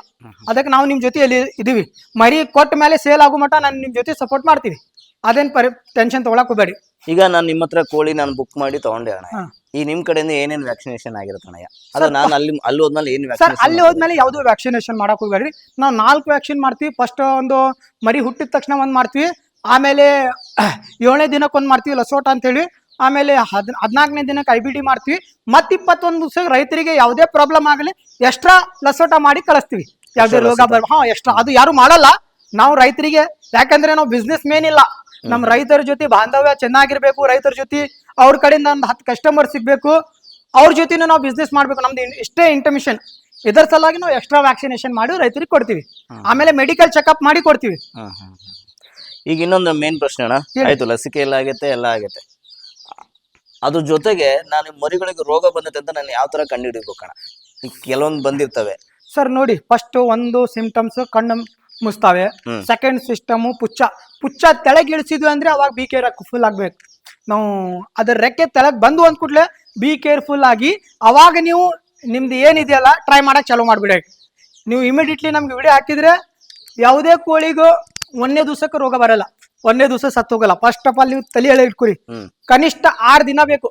S1: ಅದಕ್ಕೆ ನಾವು ನಿಮ್ಮ ಜೊತೆಯಲ್ಲಿ ಇದೀವಿ. ಮರಿ ಕೊಟ್ಟ ಮೇಲೆ ಸೇಲ್ ಆಗೋ ಮಟ್ಟ ನಾನು ನಿಮ್ಮ ಜೊತೆ ಸಪೋರ್ಟ್ ಮಾಡ್ತೀವಿ. ಅದೇನು ಪರಿ ಟೆನ್ಷನ್ ತಗೊಳಕ್ ಹೋಗ್ಬೇಡಿ.
S2: ಈಗ ನಾನು ನಿಮ್ಮ ಹತ್ರ ಕೋಳಿ ನಾನು ಬುಕ್ ಮಾಡಿ ತಗೊಂಡೆ ಅಣ್ಣ
S1: ಹಾ.
S2: ಈ ನಿಮ್ ಕಡೆಯಿಂದ ಏನೇನ್ ವ್ಯಾಕ್ಸಿನೇಷನ್ ಆಗಿರುತ್ತೆ ಅಣ್ಣ ಅದು ನಾನು ಅಲ್ಲಿ ಅಲ್ಲಿ ಹೋದ್ಮೇಲೆ ಏನ್
S1: ಸರ್
S2: ವ್ಯಾಕ್ಸಿನೇಷನ್
S1: ಅಲ್ಲಿ ಹೋದ್ಮೇಲೆ ಯಾವ್ದು ವ್ಯಾಕ್ಸಿನೇಷನ್ ಮಾಡಕ್ ಹೋಗ್ಬೇಡ್ರಿ. ನಾವು ನಾಲ್ಕು ವ್ಯಾಕ್ಸಿನ್ ಮಾಡ್ತೀವಿ. ಫಸ್ಟ್ ಒಂದು ಮರಿ ಹುಟ್ಟಿದ ತಕ್ಷಣ ಒಂದು ಮಾಡ್ತೀವಿ. ಆಮೇಲೆ ಏಳನೇ ದಿನಕ್ಕೆ ಒಂದು ಮಾಡ್ತೀವಿ ಲಸೋಟ ಅಂತೇಳಿ. ಆಮೇಲೆ ಹದ್ ಹದಿನಾಲ್ಕನೇ ದಿನಕ್ಕೆ ಐ ಬಿ ಡಿ ಮಾಡ್ತೀವಿ. ಮತ್ತೆ ಇಪ್ಪತ್ತೊಂದು ದಿವಸ ರೈತರಿಗೆ ಯಾವುದೇ ಪ್ರಾಬ್ಲಮ್ ಆಗಲಿ ಎಕ್ಸ್ಟ್ರಾ ಲಸೋಟ ಮಾಡಿ ಕಳಿಸ್ತೀವಿ. ಯಾವುದೇ ರೋಗ ಬರ ಹಾ ಎಕ್ಸ್ಟ್ರಾ ಅದು ಯಾರು ಮಾಡಲ್ಲ. ನಾವು ರೈತರಿಗೆ ಯಾಕಂದ್ರೆ ನಾವು ಬಿಸ್ನೆಸ್ ಮೇನ್ ಇಲ್ಲ. ನಮ್ಮ ರೈತರ ಜೊತೆ ಬಾಂಧವ್ಯ ಚೆನ್ನಾಗಿರ್ಬೇಕು ರೈತರ ಜೊತೆ ಅವ್ರ ಕಡೆಯಿಂದ ಒಂದು ಹತ್ತು ಕಸ್ಟಮರ್ ಸಿಗ್ಬೇಕು ಅವ್ರ ಜೊತೆನೂ ನಾವು ಬಿಸ್ನೆಸ್ ಮಾಡ್ಬೇಕು. ನಮ್ದು ಇಷ್ಟೇ ಇಂಟಮಿಷನ್ ಇದರ ಸಲುವಾಗಿ ನಾವು ಎಕ್ಸ್ಟ್ರಾ ವ್ಯಾಕ್ಸಿನೇಷನ್ ಮಾಡಿ ರೈತರಿಗೆ ಕೊಡ್ತೀವಿ. ಆಮೇಲೆ ಮೆಡಿಕಲ್ ಚೆಕಪ್ ಮಾಡಿ ಕೊಡ್ತೀವಿ.
S2: ಈಗ ಇನ್ನೊಂದು ಮೇನ್ ಪ್ರಶ್ನೆ ಅಣ್ಣ. ಆಯ್ತು ಲಸಿಕೆ ಎಲ್ಲ ಆಗುತ್ತೆ ಎಲ್ಲ ಆಗುತ್ತೆ. ಅದ್ರ ಜೊತೆಗೆ ನಾನು ಮರಿಗಳಿಗೆ ರೋಗ ಬಂದೈತೆ ಅಂತ ನಾನು ಯಾವ ತರ ಕಂಡುಹಿಡಿಬೇಕಣ್ಣ ಈಗ ಕೆಲವೊಂದು ಬಂದಿರ್ತವೆ.
S1: ಸರ್ ನೋಡಿ ಫಸ್ಟ್ ಒಂದು ಸಿಂಪ್ಟಮ್ಸ್ ಕಣ್ಣು ಮುಸ್ತಾವೆ ಸೆಕೆಂಡ್ ಸಿಸ್ಟಮ್ ಪುಚ್ಚ. ಪುಚ್ಚ ತೆಳಗ್ ಇಳಿಸಿದ್ವಿ ಅಂದ್ರೆ ಅವಾಗ ಬಿ ಕೇರ್ ಫುಲ್ ಆಗ್ಬೇಕು. ನಾವು ಅದರ ರೆಕ್ಕೆ ತೆಳಗ್ ಬಂದು ಅಂದ್ ಕೂಡ್ಲೆ ಬಿ ಕೇರ್ಫುಲ್ ಆಗಿ ಅವಾಗ ನೀವು ನಿಮ್ದು ಏನಿದೆಯಲ್ಲ ಟ್ರೈ ಮಾಡಕ್ ಚಾಲೂ ಮಾಡ್ಬಿಡಿ. ನೀವು ಇಮಿಡಿಯೇಟ್ಲಿ ನಮ್ಗೆ ವಿಡಿಯೋ ಹಾಕಿದ್ರೆ ಯಾವುದೇ ಕೋಳಿಗೂ ಒಂದನೇ ದಿವಸಕ್ಕೆ ರೋಗ ಬರಲ್ಲ. ಒಂದೇ ದಿವಸ ಸತ್ತು ಹೋಗಲ್ಲ. ಫಸ್ಟ್ ಆಫ್ ಆಲ್ ನೀವು ತಲೆ ಎಳೆ ಇಟ್ಕೊರಿ ಕನಿಷ್ಠ ಆರು ದಿನ ಬೇಕು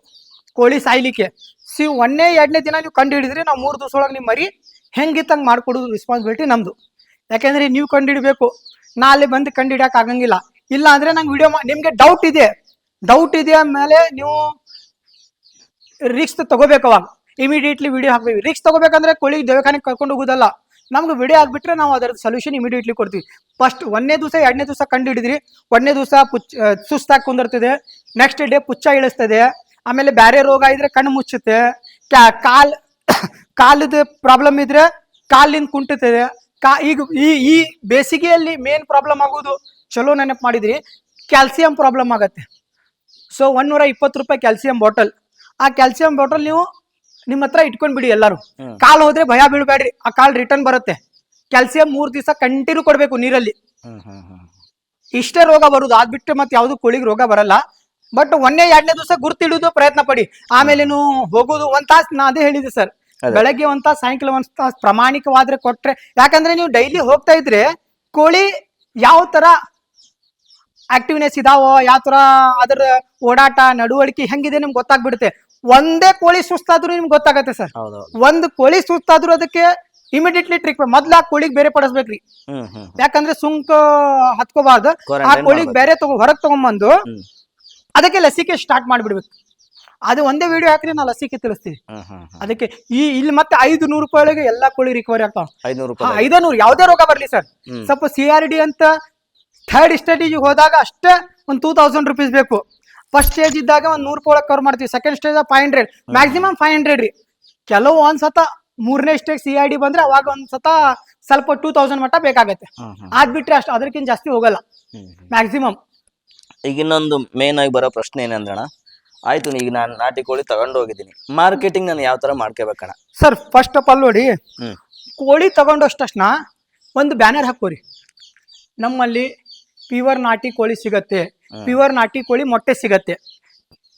S1: ಕೋಳಿ ಸಾಯ್ಲಿಕ್ಕೆ. ಸಿ ಒಂದೇ ಎರಡನೇ ದಿನ ನೀವು ಕಂಡು ಹಿಡಿದ್ರಿ ನಾವು ಮೂರು ದಿವಸ ಒಳಗೆ ನಿಮ್ಮ ಮರಿ ಹೆಂಗಿತ್ತಂಗೆ ಮಾಡ್ಕೊಡೋದು ರೆಸ್ಪಾನ್ಸಿಬಿಲಿಟಿ ನಮ್ದು. ಯಾಕೆಂದ್ರೆ ನೀವು ಕಂಡು ಹಿಡಿಬೇಕು ನಾ ಅಲ್ಲಿ ಬಂದು ಕಂಡು ಹಿಡಿಯಕ್ಕೆ ಆಗಂಗಿಲ್ಲ. ಇಲ್ಲ ಅಂದ್ರೆ ನಂಗೆ ವಿಡಿಯೋ ನಿಮ್ಗೆ ಡೌಟ್ ಇದೆ. ಡೌಟ್ ಇದೆ ಆಮೇಲೆ ನೀವು ರಿಕ್ಸ್ ತಗೋಬೇಕು ಅವಾಗ. ಇಮಿಡಿಯೇಟ್ಲಿ ವಿಡಿಯೋ ಹಾಕ್ಬೇಕು. ರಿಕ್ಸ್ ತಗೋಬೇಕಂದ್ರೆ ಕೋಳಿ ದವಾಖಾನೆಗೆ ಕರ್ಕೊಂಡು ಹೋಗೋದಲ್ಲ. ನಮ್ಗೆ ವಿಡಿಯೋ ಆಗ್ಬಿಟ್ರೆ ನಾವು ಅದರ ಸೊಲ್ಯೂಷನ್ ಇಮಿಡಿಯೇಟ್ಲಿ ಕೊಡ್ತೀವಿ. ಫಸ್ಟ್ ಒಂದನೇ ದಿವಸ ಎರಡನೇ ದಿವಸ ಕಂಡು ಹಿಡಿದ್ರಿ ಒಂದನೇ ದಿವಸ ಪುಚ್ಚ ಆ, ಸುಸ್ತಾಗಿ ಕುಂದಿರ್ತದೆ. Next day ಪುಚ್ಚ ಇಳಿಸ್ತದೆ. ಆಮೇಲೆ ಬೇರೆ ರೋಗ ಇದ್ರೆ ಕಣ್ಣು ಮುಚ್ಚುತ್ತೆ. ಕಾಲ್ ಕಾಲದ ಪ್ರಾಬ್ಲಮ್ ಇದ್ರೆ ಕಾಲಿಂದ ಕುಂಟುತ್ತದೆ ಕಾ ಈಗ ಈ ಈ ಬೇಸಿಗೆಯಲ್ಲಿ ಮೇನ್ ಪ್ರಾಬ್ಲಮ್ ಆಗೋದು ಚಲೋ ನೆನಪು ಮಾಡಿದ್ರಿ ಕ್ಯಾಲ್ಸಿಯಂ ಪ್ರಾಬ್ಲಮ್ ಆಗತ್ತೆ. ಸೊ ಒಂದೂರ ಇಪ್ಪತ್ತು ರೂಪಾಯಿ ಕ್ಯಾಲ್ಸಿಯಂ ಬಾಟಲ್ ಆ ಕ್ಯಾಲ್ಸಿಯಂ ಬಾಟಲ್ ನೀವು ನಿಮ್ಮ ಹತ್ರ ಇಟ್ಕೊಂಡ್ಬಿಡಿ ಎಲ್ಲರೂ. ಕಾಲು ಹೋದ್ರೆ ಭಯ ಬೀಳ್ಬೇಡ್ರಿ ಆ ಕಾಲ್ ರಿಟರ್ನ್ ಬರುತ್ತೆ. ಕ್ಯಾಲ್ಸಿಯಂ ಮೂರ್ ದಿವಸ ಕಂಟಿನ್ಯೂ ಕೊಡಬೇಕು ನೀರಲ್ಲಿ. ಇಷ್ಟೇ ರೋಗ ಬರುದು ಅದ್ ಬಿಟ್ಟು ಮತ್ತೆ ಯಾವ್ದು ಕೋಳಿಗೆ ರೋಗ ಬರಲ್ಲ. ಬಟ್ ಒಂದೇ ಎರಡನೇ ದಿವಸ ಗುರ್ತಿಡುದು ಪ್ರಯತ್ನ ಪಡಿ. ಆಮೇಲೆ ಹೋಗೋದು ಒಂದ್ ತಾಸ್ ನಾ ಅದೇ ಹೇಳಿದೆ ಸರ್. ಬೆಳಗ್ಗೆ ಒಂದ್ ತಾಸ್ ಸಾಯಂಕಾಲ ಒಂದ್ ತಾಸ್ ಪ್ರಾಮಾಣಿಕವಾದ್ರೆ ಕೊಟ್ರೆ ಯಾಕಂದ್ರೆ ನೀವು ಡೈಲಿ ಹೋಗ್ತಾ ಇದ್ರೆ ಕೋಳಿ ಯಾವ ತರ ಆಕ್ಟಿವ್ನೆಸ್ ಇದಾವೋ ಯಾವ ತರ ಅದರ ಓಡಾಟ ನಡವಳಿಕೆ ಹೆಂಗಿದೆ ನಿಮ್ಗೆ ಗೊತ್ತಾಗ್ಬಿಡುತ್ತೆ. ಒಂದೇ ಕೋಳಿ ಸುಸ್ತಾದ್ರೂ ನಿಮ್ಗೆ ಗೊತ್ತಾಗತ್ತೆ ಸರ್. ಒಂದ್ ಕೋಳಿ ಸುಸ್ತಾದ್ರೂ ಅದಕ್ಕೆ ಇಮಿಡಿಯೇಟ್ಲಿ ಟ್ರೀಟ್ಮೆಂಟ್ ಮೊದ್ಲ ಆ ಕೋಳಿಗೆ ಬೇರೆ ಪಡಿಸ್ಬೇಕ್ರಿ. ಯಾಕಂದ್ರೆ ಸುಂಕ ಹತ್ಕೋಬಾರ್ದು. ಆ ಕೋಳಿಗೆ ಬೇರೆ ತಗೋ ಹೊರಗ್ ತಗೊಂಬಂದು. ಅದಕ್ಕೆ ಲಸಿಕೆ ಸ್ಟಾರ್ಟ್ ಮಾಡ್ಬಿಡ್ಬೇಕು. ಅದು ಒಂದೇ ವಿಡಿಯೋ ಹಾಕ್ರಿ ನಾವು ಲಸಿಕೆ
S2: ಹ್ಮ್
S1: ಅದಕ್ಕೆ ಈ ಇಲ್ಲಿ ಮತ್ತೆ ಐದು ನೂರು ರೂಪಾಯಿ ಒಳಗೆ ಎಲ್ಲಾ ಕೋಳಿ ರಿಕವರಿ ಆಗ್ತಾವ.
S2: ಐದ್ನೂರು
S1: ನೂರು ಯಾವ್ದೇ ರೋಗ ಬರ್ಲಿ ಸರ್. ಸ್ವಲ್ಪ ಸಿ ಆರ್ ಡಿ ಅಂತ ಥರ್ಡ್ ಸ್ಟೇಜಿಗೆ ಹೋದಾಗ ಅಷ್ಟೇ ಒಂದು ಟೂ ತೌಸಂಡ್ ರುಪೀಸ್ ಬೇಕು. ಫಸ್ಟ್ ಸ್ಟೇಜ್ ಇದ್ದಾಗ ಒಂದು ನೂರು ರೂಪಾಯಿ ಕವರ್ ಮಾಡ್ತೀವಿ. Second stage five hundred maximum five hundred ರೀ. ಕೆಲವು ಒಂದ್ಸತ ಮೂರನೇ ಸ್ಟೇಜ್ ಸಿ ಐ ಡಿ ಬಂದ್ರೆ ಅವಾಗ ಒಂದ್ಸತ ಸ್ವಲ್ಪ ಟೂ ತೌಸಂಡ್ ಮಟ್ಟ ಬೇಕಾಗತ್ತೆ. ಅದ್ ಬಿಟ್ರೆ ಅಷ್ಟು ಅದಕ್ಕಿಂತ ಜಾಸ್ತಿ ಹೋಗಲ್ಲ. ಮ್ಯಾಕ್ಸಿಮಮ್
S2: ಈಗ ಇನ್ನೊಂದು ಮೇನ್ ಆಗಿ ಬರೋ ಪ್ರಶ್ನೆ ಏನಂದ್ರಣ ಆಯ್ತು ಈಗ ನಾನು ನಾಟಿ ಕೋಳಿ ತಗೊಂಡು ಹೋಗಿದ್ದೀನಿ. ಮಾರ್ಕೆಟಿಂಗ್ ನಾನು ಯಾವ ತರ ಮಾಡ್ಕೋಬೇಕಣ್ಣ
S1: ಸರ್ ಫಸ್ಟ್ ಆಫ್ ಆಲ್ ನೋಡಿ
S2: ಹ್ಮ್.
S1: ಕೋಳಿ ತಗೊಂಡಷ್ಟಕ್ಷಣ ಒಂದು ಬ್ಯಾನರ್ ಹಾಕೋರಿ ನಮ್ಮಲ್ಲಿ ಪ್ಯೂರ್ ನಾಟಿ ಕೋಳಿ ಸಿಗತ್ತೆ ಪ್ಯೂರ್ ನಾಟಿ ಕೋಳಿ ಮೊಟ್ಟೆ ಸಿಗತ್ತೆ.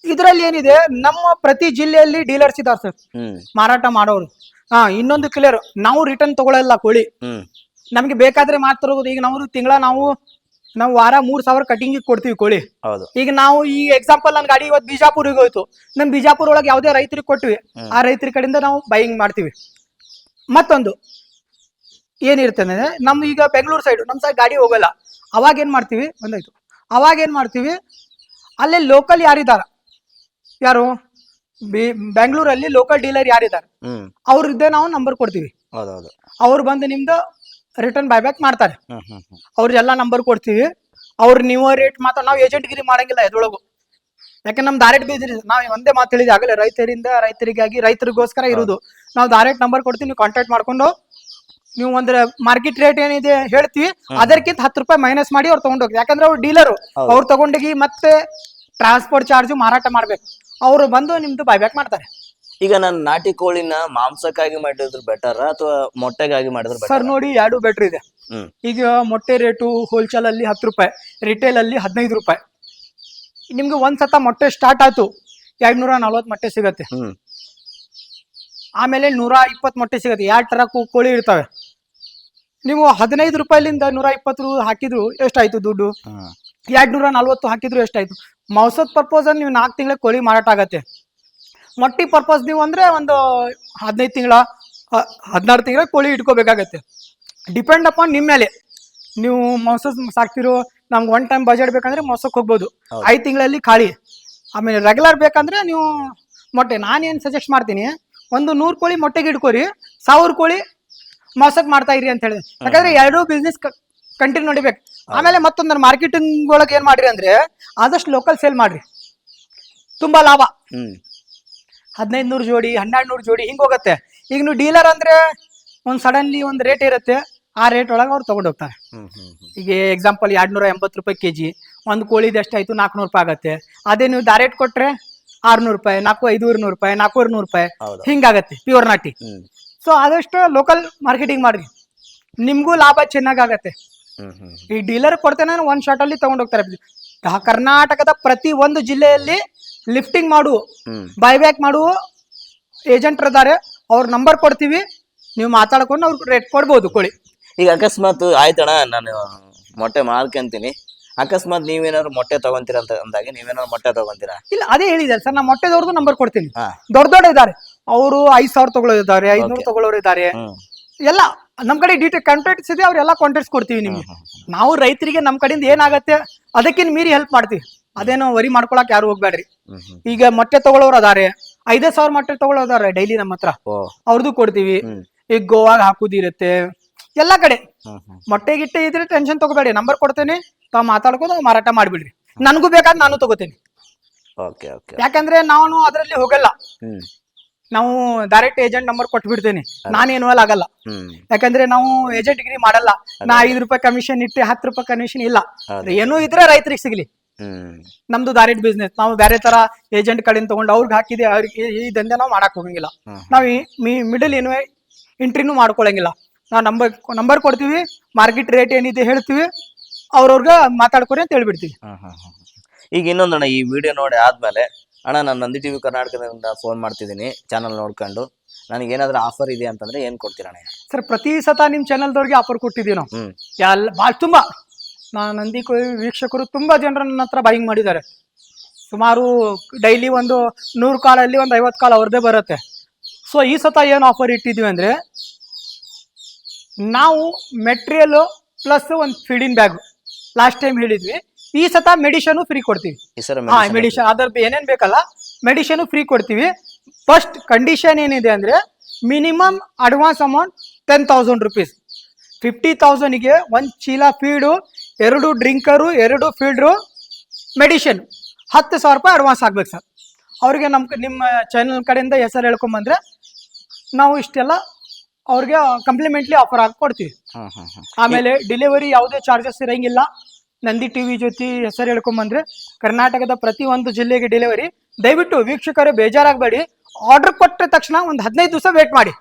S1: ಇದರಲ್ಲಿ ಏನಿದೆ ನಮ್ಮ ಪ್ರತಿ ಜಿಲ್ಲೆಯಲ್ಲಿ ಡೀಲರ್ಸ್ ಇದಾರೆ ಸರ್
S2: ಹ್ಮ್.
S1: ಮಾರಾಟ ಮಾಡೋರು. ಹಾ ಇನ್ನೊಂದು ಕ್ಲಿಯರ್ ನಾವು ರಿಟರ್ನ್ ತಗೊಳ್ಳಲ್ಲ ಕೋಳಿ.
S2: ಹ್ಮ್.
S1: ನಮ್ಗೆ ಬೇಕಾದ್ರೆ ಮಾತ್ರ ಈಗ ನಾವು ತಿಂಗಳ ನಾವು ನಾವು ವಾರ ಮೂರ್ ಸಾವಿರ ಕಟಿಂಗ್ ಕೊಡ್ತೀವಿ ಕೋಳಿ.
S2: ಹೌದು.
S1: ಈಗ ನಾವು ಈ ಎಕ್ಸಾಂಪಲ್ ನನ್ ಗಾಡಿ ಇವತ್ತು ಬಿಜಾಪುರಿಗೆ ಹೋಯ್ತು. ನಮ್ ಬಿಜಾಪುರ ಒಳಗೆ ಯಾವ್ದೇ ರೈತರಿಗೆ ಕೊಟ್ಟಿವಿ ಆ ರೈತರ ಕಡೆಯಿಂದ ನಾವು ಬೈಯಿಂಗ್ ಮಾಡ್ತೀವಿ. ಮತ್ತೊಂದು ಏನಿರುತ್ತೆ ಅಂದ್ರೆ ನಮ್ ಈಗ ಬೆಂಗಳೂರು ಸೈಡ್ ನಮ್ ಸೈಡ್ ಗಾಡಿ ಹೋಗಲ್ಲ. ಅವಾಗ ಏನ್ ಮಾಡ್ತೀವಿ ಒಂದಾಯ್ತು ಅವಾಗ ಏನ್ ಮಾಡ್ತೀವಿ ಅಲ್ಲೇ ಲೋಕಲ್ ಯಾರಿದಾರ ಯಾರು? ಬೆಂಗಳೂರಲ್ಲಿ ಲೋಕಲ್ ಡೀಲರ್ ಯಾರಿದ್ದಾರೆ ಅವ್ರದ್ದೇ ನಾವು ನಂಬರ್ ಕೊಡ್ತೀವಿ. ಅವ್ರು ಬಂದು ನಿಮ್ದು ರಿಟರ್ನ್ ಬೈಬ್ಯಾಕ್ ಮಾಡ್ತಾರೆ.
S2: ಹ್ಮ್ ಹ್ಮ್ ಹ್ಮ್.
S1: ಅವ್ರದ್ದೆಲ್ಲ ನಂಬರ್ ಕೊಡ್ತೀವಿ. ಅವ್ರ ನೀವು ರೇಟ್ ಮಾತ್ರ ನಾವು ಏಜೆಂಟ್ ಗಿರಿ ಮಾಡಂಗಿಲ್ಲ ಎದ್ರೊಳಗು ಯಾಕಂದ್ರೆ ನಮ್ ಡೈರೆಕ್ಟ್ ಬಿಸ್ನೆಸ್ ನಾವು ಒಂದೇ ಮಾತು ಹೇಳಿದ್ವಿ ಆಗಲೇ ರೈತರಿಂದ ರೈತರಿಗಾಗಿ ರೈತರಿಗೋಸ್ಕರ ಇರುವುದು ನಾವು ಡೈರೆಕ್ಟ್ ನಂಬರ್ ಕೊಡ್ತೀವಿ ನೀವು ಕಾಂಟ್ಯಾಕ್ಟ್ ಮಾಡ್ಕೊಂಡು ನೀವು ಒಂದ್ರೆ ಮಾರ್ಕೆಟ್ ರೇಟ್ ಏನಿದೆ ಹೇಳ್ತೀವಿ ಅದಕ್ಕಿಂತ ಹತ್ತು ರೂಪಾಯಿ ಮೈನಸ್ ಮಾಡಿ ಅವ್ರು ತಗೊಂಡೋಗಿ ಯಾಕಂದ್ರೆ ಅವ್ರು ಡೀಲರು. ಅವ್ರು ತಗೊಂಡೋಗಿ ಮತ್ತೆ ಟ್ರಾನ್ಸ್ಪೋರ್ಟ್ ಚಾರ್ಜ್ ಮಾರಾಟ ಮಾಡ್ಬೇಕು. ಅವರು ಬಂದು ನಿಮ್ದು ಬೈಬ್ಯಾಕ್ ಮಾಡ್ತಾರೆ.
S2: ಈಗ ನಾನು ನಾಟಿ ಕೋಳಿನ ಮಾಂಸಕ್ಕಾಗಿ ಮಾಡಿದ್ರು ಬೆಟರ್ ಅಥವಾ ಮೊಟ್ಟೆಗಾಗಿ ಮಾಡಿದ್ರು
S1: ಸರ್ ನೋಡಿ ಎರಡು ಬೆಟ್ರ್ ಇದೆ.
S2: ಹ್ಮ್.
S1: ಈಗ ಮೊಟ್ಟೆ ರೇಟು ಹೋಲ್ಸೇಲ್ ಅಲ್ಲಿ ಹತ್ತು ರೂಪಾಯಿ ರಿಟೇಲ್ ಅಲ್ಲಿ ಹದಿನೈದು ರೂಪಾಯಿ. ನಿಮ್ಗೆ ಒಂದ್ ಸತ ಮೊಟ್ಟೆ ಸ್ಟಾರ್ಟ್ ಆಯ್ತು ಎರಡ್ನೂರ ನಲ್ವತ್ತು ಮೊಟ್ಟೆ ಸಿಗತ್ತೆ.
S2: ಹ್ಮ್.
S1: ಆಮೇಲೆ ನೂರ ಇಪ್ಪತ್ತು ಮೊಟ್ಟೆ ಸಿಗತ್ತೆ. ಎರಡು ತರ ಕೋ- ಕೋಳಿ ಇರ್ತವೆ. ನೀವು ಹದಿನೈದು ರೂಪಾಯಿಲಿಂದ ನೂರ ಇಪ್ಪತ್ತು ಹಾಕಿದ್ರು ಎಷ್ಟಾಯ್ತು ದುಡ್ಡು?
S2: ಎರಡ್ನೂರ
S1: ಎರಡ್ ನೂರ ನಲ್ವತ್ತು ಹಾಕಿದ್ರು ಎಷ್ಟಾಯ್ತು? ಮಾಂಸದ ಪರ್ಪೋಸ್ ನೀವು ನಾಲ್ಕು ತಿಂಗಳ ಕೋಳಿ ಮಾರಾಟ ಆಗತ್ತೆ. ಮೊಟ್ಟಿ ಪರ್ಪಸ್ ನೀವು ಅಂದ್ರೆ ಒಂದು ಹದಿನೈದು ತಿಂಗಳ ಹದಿನಾರು ತಿಂಗಳ ಕೋಳಿ ಇಟ್ಕೋಬೇಕಾಗತ್ತೆ. ಡಿಪೆಂಡ್ ಅಪಾನ್ ನಿಮ್ಮ ಮೇಲೆ. ನೀವು ಮೊಸ ಸಾಕ್ತಿರೋ ನಮ್ಗೆ ಒನ್ ಟೈಮ್ ಬಜೆಟ್ ಬೇಕಂದ್ರೆ ಮೊಸಕ್ಕೆ ಹೋಗ್ಬೋದು. ಐದು ತಿಂಗಳಲ್ಲಿ ಖಾಲಿ. ಆಮೇಲೆ ರೆಗ್ಯುಲರ್ ಬೇಕಂದ್ರೆ ನೀವು ಮೊಟ್ಟೆ ನಾನೇನು ಸಜೆಸ್ಟ್ ಮಾಡ್ತೀನಿ ಒಂದು ನೂರು ಕೋಳಿ ಮೊಟ್ಟೆಗೆ ಇಟ್ಕೋರಿ ಸಾವಿರ ಕೋಳಿ ಮೊಸಕ್ಕೆ ಮಾಡ್ತಾ ಇರಿ ಅಂತ ಹೇಳಿದೆ ಯಾಕಂದ್ರೆ ಎರಡೂ ಬಿಸ್ನೆಸ್ ಕಂಟಿನ್ಯೂ ನಡಿಬೇಕು. ಆಮೇಲೆ ಮತ್ತೊಂದು ಮಾರ್ಕೆಟಿಂಗ್ ಒಳಗೆ ಏನ್ ಮಾಡ್ರಿ ಅಂದ್ರೆ ಆದಷ್ಟು ಲೋಕಲ್ ಸೇಲ್ ಮಾಡ್ರಿ. ತುಂಬಾ ಲಾಭ. ಹದಿನೈದು ನೂರು ಜೋಡಿ ಹನ್ನೆರಡು ನೂರು ಜೋಡಿ ಹಿಂಗೆ ಹೋಗುತ್ತೆ. ಈಗ ನೀವು ಡೀಲರ್ ಅಂದ್ರೆ ಒಂದು ಸಡನ್ಲಿ ಒಂದು ರೇಟ್ ಇರುತ್ತೆ. ಆ ರೇಟ್ ಒಳಗೆ ಅವ್ರು ತಗೊಂಡು ಹೋಗ್ತಾರೆ. ಈಗ ಎಕ್ಸಾಂಪಲ್ ಎರಡು ನೂರ ಎಂಬತ್ತು ರೂಪಾಯಿ ಕೆಜಿ. ಒಂದು ಕೋಳಿದು ಎಷ್ಟಾಯಿತು? ನಾಲ್ಕುನೂರು ರೂಪಾಯಿ ಆಗುತ್ತೆ. ಅದೇ ನೀವು ಡೈರೆಕ್ಟ್ ಕೊಟ್ರೆ ಆರ್ನೂರು ರೂಪಾಯಿ ನಾಲ್ಕು ಐದೂರು ನೂರು ರೂಪಾಯಿ ನಾಲ್ಕೂವರೆ ನೂರು ರೂಪಾಯಿ ಹಿಂಗಾಗತ್ತೆ ಪ್ಯೂರ್ ನಾಟಿ ಸೊ ಆದಷ್ಟು ಲೋಕಲ್ ಮಾರ್ಕೆಟಿಂಗ್ ಮಾಡ್ರಿ. ನಿಮಗೂ ಲಾಭ ಚೆನ್ನಾಗಾಗತ್ತೆ ಈ ಡೀಲರ್ ಕೊಡ್ತೇನೆ ಒಂದು ಶಾರ್ಟಲ್ಲಿ ತಗೊಂಡ್ ಹೋಗ್ತಾರೆ. ಕರ್ನಾಟಕದ ಪ್ರತಿ ಒಂದು ಜಿಲ್ಲೆಯಲ್ಲಿ ಲಿಫ್ಟಿಂಗ್ ಮಾಡು.
S2: ಬೈ
S1: ಬ್ಯಾಕ್ ಮಾಡು. ಏಜೆಂಟ್ ಇದ್ದಾರೆ ಅವ್ರ ನಂಬರ್ ಕೊಡ್ತೀವಿ. ನೀವು ಮಾತಾಡ್ಕೊಂಡು ಅವ್ರಿಗೆ ರೇಟ್ ಕೊಡ್ಬೋದು ಕೋಳಿ
S2: ಈಗ ಅಕಸ್ಮಾತ್ ಆಯ್ತಣ್ಣ ನಾನು ಮೊಟ್ಟೆ ಮಾಡ್ಕೊಂತೀನಿ ಅಕಸ್ಮಾತ್ ನೀವೇನಾದ್ರು ಮೊಟ್ಟೆ ತಗೊಂತೀರ ಅಂತ ಅಂದಾಗ ನೀವೇನಾದ್ರು ಮೊಟ್ಟೆ ತಗೊಂತೀರಾ?
S1: ಇಲ್ಲ ಅದೇ ಹೇಳಿದೆ. ಸರ್ ನಾ ಮೊಟ್ಟೆದವ್ರದ್ದು ನಂಬರ್ ಕೊಡ್ತೀನಿ. ದೊಡ್ಡ ದೊಡ್ಡ ಇದ್ದಾರೆ ಅವರು ಐದ್ ಸಾವಿರ ತಗೊಳ್ಳೋರಿದ್ದಾರೆ ಐದ್ನೂರು
S2: Okay.
S1: ತಗೊಳ್ಳೋರು ಇದ್ದಾರೆ ಎಲ್ಲ ನಮ್ ಕಡೆ ಡೀಟೇಲ್ ಕಾಂಟ್ಯಾಕ್ಟ್ಸ್ ಇದೆ ಅವ್ರೆಲ್ಲ ಕಾಂಟ್ಯಾಕ್ಟ್ಸ್ ಕೊಡ್ತೀವಿ ನಿಮ್ಗೆ. ನಾವು ರೈತರಿಗೆ ನಮ್ ಕಡೆಯಿಂದ ಏನಾಗತ್ತೆ ಅದಕ್ಕಿಂತ ಮೀರಿ ಹೆಲ್ಪ್ ಮಾಡ್ತೀವಿ. ಅದೇನೋ ವರಿ ಮಾಡ್ಕೊಳಕ್ ಯಾರು ಹೋಗ್ಬೇಡ್ರಿ. ಈಗ ಮೊಟ್ಟೆ ತಗೊಳ್ಳೋರು ಅದಾರೆ. ಐದೇ ಸಾವಿರ ಮೊಟ್ಟೆ ತಗೊಳ್ಳೋದಾರೆ ಡೈಲಿ ನಮ್ಮ ಹತ್ರ. ಅವ್ರದ್ದು ಕೊಡ್ತೀವಿ. ಈಗ ಗೋವಾಗ ಹಾಕುದಿರುತ್ತೆ. ಎಲ್ಲಾ ಕಡೆ. ಮೊಟ್ಟೆ ಗಿಟ್ಟೆ ಇದ್ರೆ ಟೆನ್ಷನ್ ತಗೋಬೇಡಿ ನಂಬರ್ ಕೊಡ್ತೇನೆ. ತಾವ್ ಮಾತಾಡ್ಕೊಂಡು ಮಾರಾಟ ಮಾಡ್ಬಿಡ್ರಿ. ನನಗೂ ಬೇಕಾದ್ರೆ ನಾನು ತಗೋತೇನೆ. ಯಾಕಂದ್ರೆ ನಾನು ಅದರಲ್ಲಿ ಹೋಗಲ್ಲ. ನಾವು ಡೈರೆಕ್ಟ್ ಏಜೆಂಟ್ ನಂಬರ್ ಕೊಟ್ಬಿಡ್ತೇನೆ. ನಾನು ನಾನೇನು ಆಗಲ್ಲ.
S2: ಹ್ಮ್.
S1: ಯಾಕಂದ್ರೆ ನಾವು ಏಜೆಂಟ್ ಡಿಗ್ರಿ ಮಾಡಲ್ಲ. ನಾ ಐದು ರೂಪಾಯಿ ಕಮಿಷನ್ ಇಟ್ಟು ಹತ್ತು ರೂಪಾಯಿ ಕಮಿಷನ್ ಇಲ್ಲ. ಏನೂ ಇದ್ರೆ ರೈತರಿಗೆ ಸಿಗ್ಲಿ. ನಮ್ದು ದಾರಿಡ್ ಬಿಸ್ನೆಸ್ ನಾವು ಬೇರೆ ತರ ಏಜೆಂಟ್ ಕಡೆಯಿಂದ ತಗೊಂಡು ಅವ್ರಿಗೆ ಹಾಕಿದೆ ಅವ್ರಿಗೆ ಈ ದಂಧೆ ನಾವು ಮಾಡಕ್ ಹೋಗಂಗಿಲ್ಲ. ನಾವು ಮಿಡಲ್ ಏನು ಎಂಟ್ರಿನೂ ಮಾಡ್ಕೊಳಂಗಿಲ್ಲ. ನಾವು ನಂಬರ್ ನಂಬರ್ ಕೊಡ್ತೀವಿ ಮಾರ್ಕೆಟ್ ರೇಟ್ ಏನಿದೆ ಹೇಳ್ತೀವಿ ಅವ್ರವ್ರಿಗೆ ಮಾತಾಡ್ಕೊರಿ ಅಂತ ಹೇಳ್ಬಿಡ್ತೀವಿ.
S2: ಈಗ ಇನ್ನೊಂದಣ್ಣ ಈ ವಿಡಿಯೋ ನೋಡಿ ಆದ್ಮೇಲೆ ಅಣ್ಣ ನಾನು ನಂದಿ ಟಿವಿ ಕರ್ನಾಟಕದಿಂದ ಫೋನ್ ಮಾಡ್ತಿದ್ದೀನಿ ಚಾನಲ್ ನೋಡ್ಕೊಂಡು. ನನಗೆ ಏನಾದ್ರೂ ಆಫರ್ ಇದೆ ಅಂತಂದ್ರೆ ಏನ್ ಕೊಡ್ತೀರಣ್ಣ
S1: ಸರ್ ಪ್ರತಿ ಸತ ನಿಮ್ ಚಾನಲ್ದವ್ರಿಗೆ ಆಫರ್ ಕೊಟ್ಟಿದ್ದೀವಿ ನಾವು. ಎಲ್ಲ ಭಾಳ ತುಂಬ. ನಾ ನಂದಿ ಕೊಯ್ ವೀಕ್ಷಕರು ತುಂಬ ಜನರು ನನ್ನ ಹತ್ರ ಬೈಯಿಂಗ್ ಮಾಡಿದ್ದಾರೆ. ಸುಮಾರು ಡೈಲಿ ಒಂದು ನೂರು ಕಾಲಲ್ಲಿ ಒಂದು ಐವತ್ತು ಕಾಲ ಅವ್ರದ್ದೇ ಬರುತ್ತೆ. ಸೊ ಈ ಸತ ಏನು ಆಫರ್ ಇಟ್ಟಿದ್ದೀವಿ ಅಂದರೆ ನಾವು ಮೆಟೀರಿಯಲು ಪ್ಲಸ್ ಒಂದು ಫೀಡಿನ್ ಬ್ಯಾಗು ಲಾಸ್ಟ್ ಟೈಮ್ ಹೇಳಿದ್ವಿ. ಈ ಸತ ಮೆಡಿಷನು ಫ್ರೀ ಕೊಡ್ತೀವಿ. ಹಾ ಮೆಡಿಷನ್ ಅದ್ರದ್ದು ಏನೇನು ಬೇಕಲ್ಲ ಮೆಡಿಷನು ಫ್ರೀ ಕೊಡ್ತೀವಿ. ಫಸ್ಟ್ ಕಂಡೀಷನ್ ಏನಿದೆ ಅಂದ್ರೆ minimum advance amount ten thousand rupees fifty ತೌಸಂಡಿಗೆ ಒಂದು ಚೀಲ ಫೀಡು ಎರಡು ಡ್ರಿಂಕರು ಎರಡು ಫೀಲ್ಡ್ರು ಮೆಡಿಷನ್. ಹತ್ತು ಸಾವಿರ ರೂಪಾಯಿ ಅಡ್ವಾನ್ಸ್ ಆಗ್ಬೇಕು ಸರ್. ಅವ್ರಿಗೆ ನಮ್ಮ ನಿಮ್ಮ ಚಾನಲ್ ಕಡೆಯಿಂದ ಹೆಸರು ಹೇಳ್ಕೊಂಬಂದ್ರೆ ನಾವು ಇಷ್ಟೆಲ್ಲ ಅವ್ರಿಗೆ ಕಂಪ್ಲಿಮೆಂಟ್ಲಿ ಆಫರ್ ಆಗಿ ಕೊಡ್ತೀವಿ. ಆಮೇಲೆ ಡೆಲಿವರಿ ಯಾವುದೇ ಚಾರ್ಜಸ್ ಇರಂಗಿಲ್ಲ. ನಂದಿ ಟಿವಿ ಜೊತೆ ಹೆಸರು ಹೇಳ್ಕೊಂಬಂದ್ರೆ ಕರ್ನಾಟಕದ ಪ್ರತಿ ಒಂದು ಜಿಲ್ಲೆಗೆ ಡೆಲಿವರಿ ದಯವಿಟ್ಟು ವೀಕ್ಷಕರು ಬೇಜಾರಾಗಬೇಡಿ. ಆರ್ಡರ್ ಕೊಟ್ಟ ತಕ್ಷಣ ಒಂದು ಹದಿನೈದು ದಿವಸ ವೇಟ್ ಮಾಡಿ.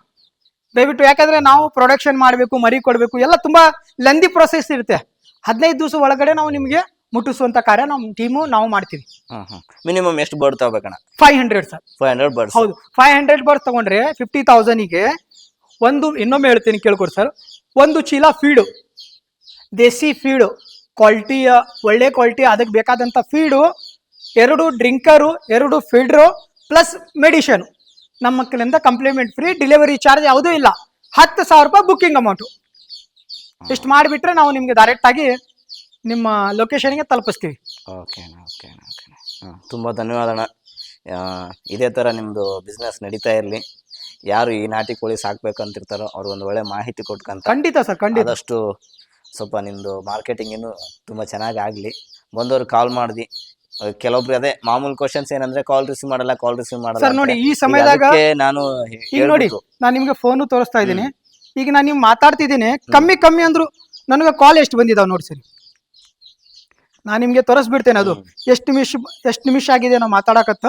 S1: ದಯವಿಟ್ಟು ಯಾಕಂದ್ರೆ ನಾವು ಪ್ರೊಡಕ್ಷನ್ ಮಾಡಬೇಕು ಮರಿ ಕೊಡಬೇಕು ಎಲ್ಲ ತುಂಬಾ ಲೆಂದಿ ಪ್ರೊಸೆಸ್ ಇರುತ್ತೆ. ಹದಿನೈದು ದಿವಸ ಒಳಗಡೆ ನಾವು ನಿಮಗೆ ಮುಟ್ಟಿಸುವಂತ ಕಾರ್ಯ ನಮ್ಮ ಟೀಮು ನಾವು ಮಾಡ್ತೀವಿ.
S2: ಹ್ಮ್ ಹ್ಮ್ ಮಿನಿಮಮ್ ಎಷ್ಟು bird ತಗೋಬೇಕಣ್ಣ?
S1: Five hundred sir
S2: five hundred bird
S1: ಹೌದು. ಫೈವ್ ಹಂಡ್ರೆಡ್ ಬರ್ಡ್ ತಗೊಂಡ್ರೆ ಫಿಫ್ಟಿ ತೌಸಂಡಿಗೆ ಒಂದು ಇನ್ನೊಮ್ಮೆ ಹೇಳ್ತೀನಿ ಕೇಳ್ಕೊಡಿ ಸರ್ ಒಂದು ಚೀಲ ಫೀಡು ದೇಸಿ ಫೀಡು ಕ್ವಾಲಿಟಿಯ ಒಳ್ಳೆ ಕ್ವಾಲಿಟಿ ಅದಕ್ಕೆ ಬೇಕಾದಂಥ ಫೀಡು ಎರಡು ಡ್ರಿಂಕರು ಎರಡು ಫೀಡ್ರು ಪ್ಲಸ್ ಮೆಡಿಷನು ನಮ್ಮ ಕಡೆಯಿಂದ ಕಂಪ್ಲಿಮೆಂಟ್ ಫ್ರೀ ಡೆಲಿವರಿ ಚಾರ್ಜ್ ಯಾವುದೂ ಇಲ್ಲ. ಹತ್ತು ಸಾವಿರ ರೂಪಾಯಿ ಬುಕ್ಕಿಂಗ್ ಅಮೌಂಟು ಇಷ್ಟು ಮಾಡಿಬಿಟ್ರೆ ನಾವು ನಿಮಗೆ ಡೈರೆಕ್ಟಾಗಿ ನಿಮ್ಮ ಲೊಕೇಶನ್ಗೆ ತಲುಪಿಸ್ತೀವಿ.
S2: ಓಕೆನಾ ಓಕೆನಾ ಓಕೆ ಹಾಂ ತುಂಬ ಧನ್ಯವಾದ ಆ, ಇದೇ ಥರ ನಿಮ್ಮದು ಬಿಸ್ನೆಸ್ ನಡೀತಾ ಇರಲಿ. ಯಾರು ಈ ನಾಟಿ ಕೋಳಿ ಸಾಕ್ಬೇಕಂತಿರ್ತಾರೋ ಅವ್ರಿಗೊಂದು ಒಳ್ಳೆ ಮಾಹಿತಿ ಕೊಟ್ಕಂತ
S1: ಖಂಡಿತ ಸರ್ ಖಂಡಿತ.
S2: ಅದಷ್ಟು ಸ್ವಲ್ಪ ನಿಮ್ಮದು ಮಾರ್ಕೆಟಿಂಗ್ ಇನ್ನು ತುಂಬ ಚೆನ್ನಾಗಿ ಆಗಲಿ. ಬಂದವ್ರು ಕಾಲ್ ಮಾಡಿದ್ವಿ ಕೆಲವೊಬ್ರು ಅದೇ ಮಾಮೂಲಿ ಕ್ವಶನ್ಸ್ ಏನಂದ್ರೆ ಕಾಲ್ ರಿಸೀವ್ ಮಾಡಲ್ಲ ಕಾಲ್ ರಿಸೀವ್ ಮಾಡಲ್ಲ
S1: ಸರ್ ನೋಡಿ. ಈ
S2: ಈಗ
S1: ಸಮಯದಾಗ
S2: ಅದಕ್ಕೆ ನಾನು ಹೇ-
S1: ಈಗ ನೋಡಿ
S2: ಹೇಳ್ಬಿಟ್ಟು,
S1: ನಾನು ನಿಮ್ಗೆ ಫೋನು ತೋರಿಸ್ತಾ ಇದ್ದೀನಿ. ಈಗ ನಾನು ನಿಮ್ಗೆ ಮಾತಾಡ್ತಿದ್ದೀನಿ. ಕಮ್ಮಿ ಕಮ್ಮಿ ಅಂದ್ರು ನನಗೆ ಕಾಲ್ ಎಷ್ಟು ಬಂದಿದಾವ್ ನೋಡಿ ಸರಿ. ನಾನು ನಿಮ್ಗೆ ತೋರಿಸ್ಬಿಡ್ತೇನೆ ಅದು. ಎಷ್ಟು ನಿಮಿಷ ಎಷ್ಟು ನಿಮಿಷ ಆಗಿದೆ ನಾವು ಮಾತಾಡಕತ್ತ?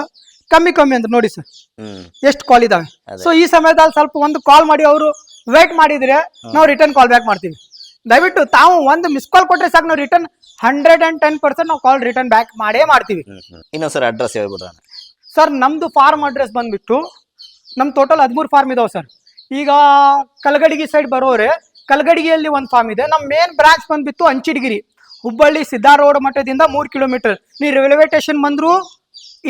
S1: ಕಮ್ಮಿ ಕಮ್ಮಿ ಅಂದ್ರೆ ನೋಡಿ ಸರ್. ಎಷ್ಟು ಕಾಲ್ ಇದಾವೆ. ಸೊ ಈ ಸಮಯದಲ್ಲಿ ಸ್ವಲ್ಪ ಒಂದು ಕಾಲ್ ಮಾಡಿ ಅವರು ವೇಟ್ ಮಾಡಿದ್ರೆ ನಾವು ರಿಟರ್ನ್ ಕಾಲ್ ಬ್ಯಾಕ್ ಮಾಡ್ತೀವಿ. ದಯವಿಟ್ಟು ತಾವು ಒಂದು ಮಿಸ್ ಕಾಲ್ ಕೊಟ್ರೆ ಸಾಕು ನಾವು return hundred and ten percent ನಾವು ಕಾಲ್ ರಿಟರ್ನ್ ಬ್ಯಾಕ್ ಮಾಡೇ ಮಾಡ್ತೀವಿ.
S2: ಇನ್ನೊಂದು ಸರ್ ಅಡ್ರೆಸ್ ಹೇಳ್ಬಿಡ್ರ.
S1: ಸರ್ ನಮ್ದು ಫಾರ್ಮ್ ಅಡ್ರೆಸ್ ಬಂದ್ಬಿಟ್ಟು ನಮ್ಮ ಟೋಟಲ್ ಹದಿಮೂರು ಫಾರ್ಮ್ ಇದಾವೆ ಸರ್. ಈಗ ಕಲಗಡಿಗೆ ಸೈಡ್ ಬರೋರೆ ಕಲಗಡಿಗೆಯಲ್ಲಿ ಒಂದು ಫಾರ್ಮ್ ಇದೆ. ನಮ್ಮ ಮೇನ್ ಬ್ರಾಂಚ್ ಬಂದ್ಬಿಟ್ಟು ಅಂಚಿಡಗಿರಿ. ಹುಬ್ಬಳ್ಳಿ ಸಿದ್ದಾರೋಡ್ ಮಠದಿಂದ ಮೂರು ಕಿಲೋಮೀಟರ್ ನೀವು ರೈಲ್ವೆ ಸ್ಟೇಷನ್ ಬಂದ್ರು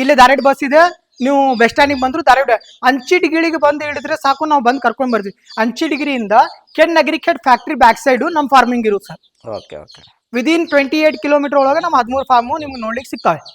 S1: ಇಲ್ಲಿ ದಾರೆಡ್ ಬಸ್ ಇದೆ. ನೀವು ಬಸ್ ಸ್ಟ್ಯಾಂಡಿಗೆ ಬಂದ್ರು ಧಾರವಾಡ ಅಂಚಿಡಿಗಿರಿಗೆ ಬಂದು ಹಿಡಿದ್ರೆ ಸಾಕು ನಾವು ಬಂದು ಕರ್ಕೊಂಡ್ ಬರ್ತೀವಿ. ಅಂಚಿಡಗಿರಿಯಿಂದ ಕೆನ್ ಅಗ್ರಿಕೇಟ್ ಫ್ಯಾಕ್ಟ್ರಿ ಬ್ಯಾಕ್ ಸೈಡು ನಮ್ಮ ಫಾರ್ಮಿಂಗ್ ಇರುತ್ತೆ sir
S2: okay okay
S1: within twenty eight kilometre ಒಳಗೆ ನಮ್ಮ ಹದಿಮೂರು ಫಾರ್ಮು ನಿಮ್ಗೆ ನೋಡ್ಲಿಕ್ಕೆ ಸಿಗ್ತವೆ.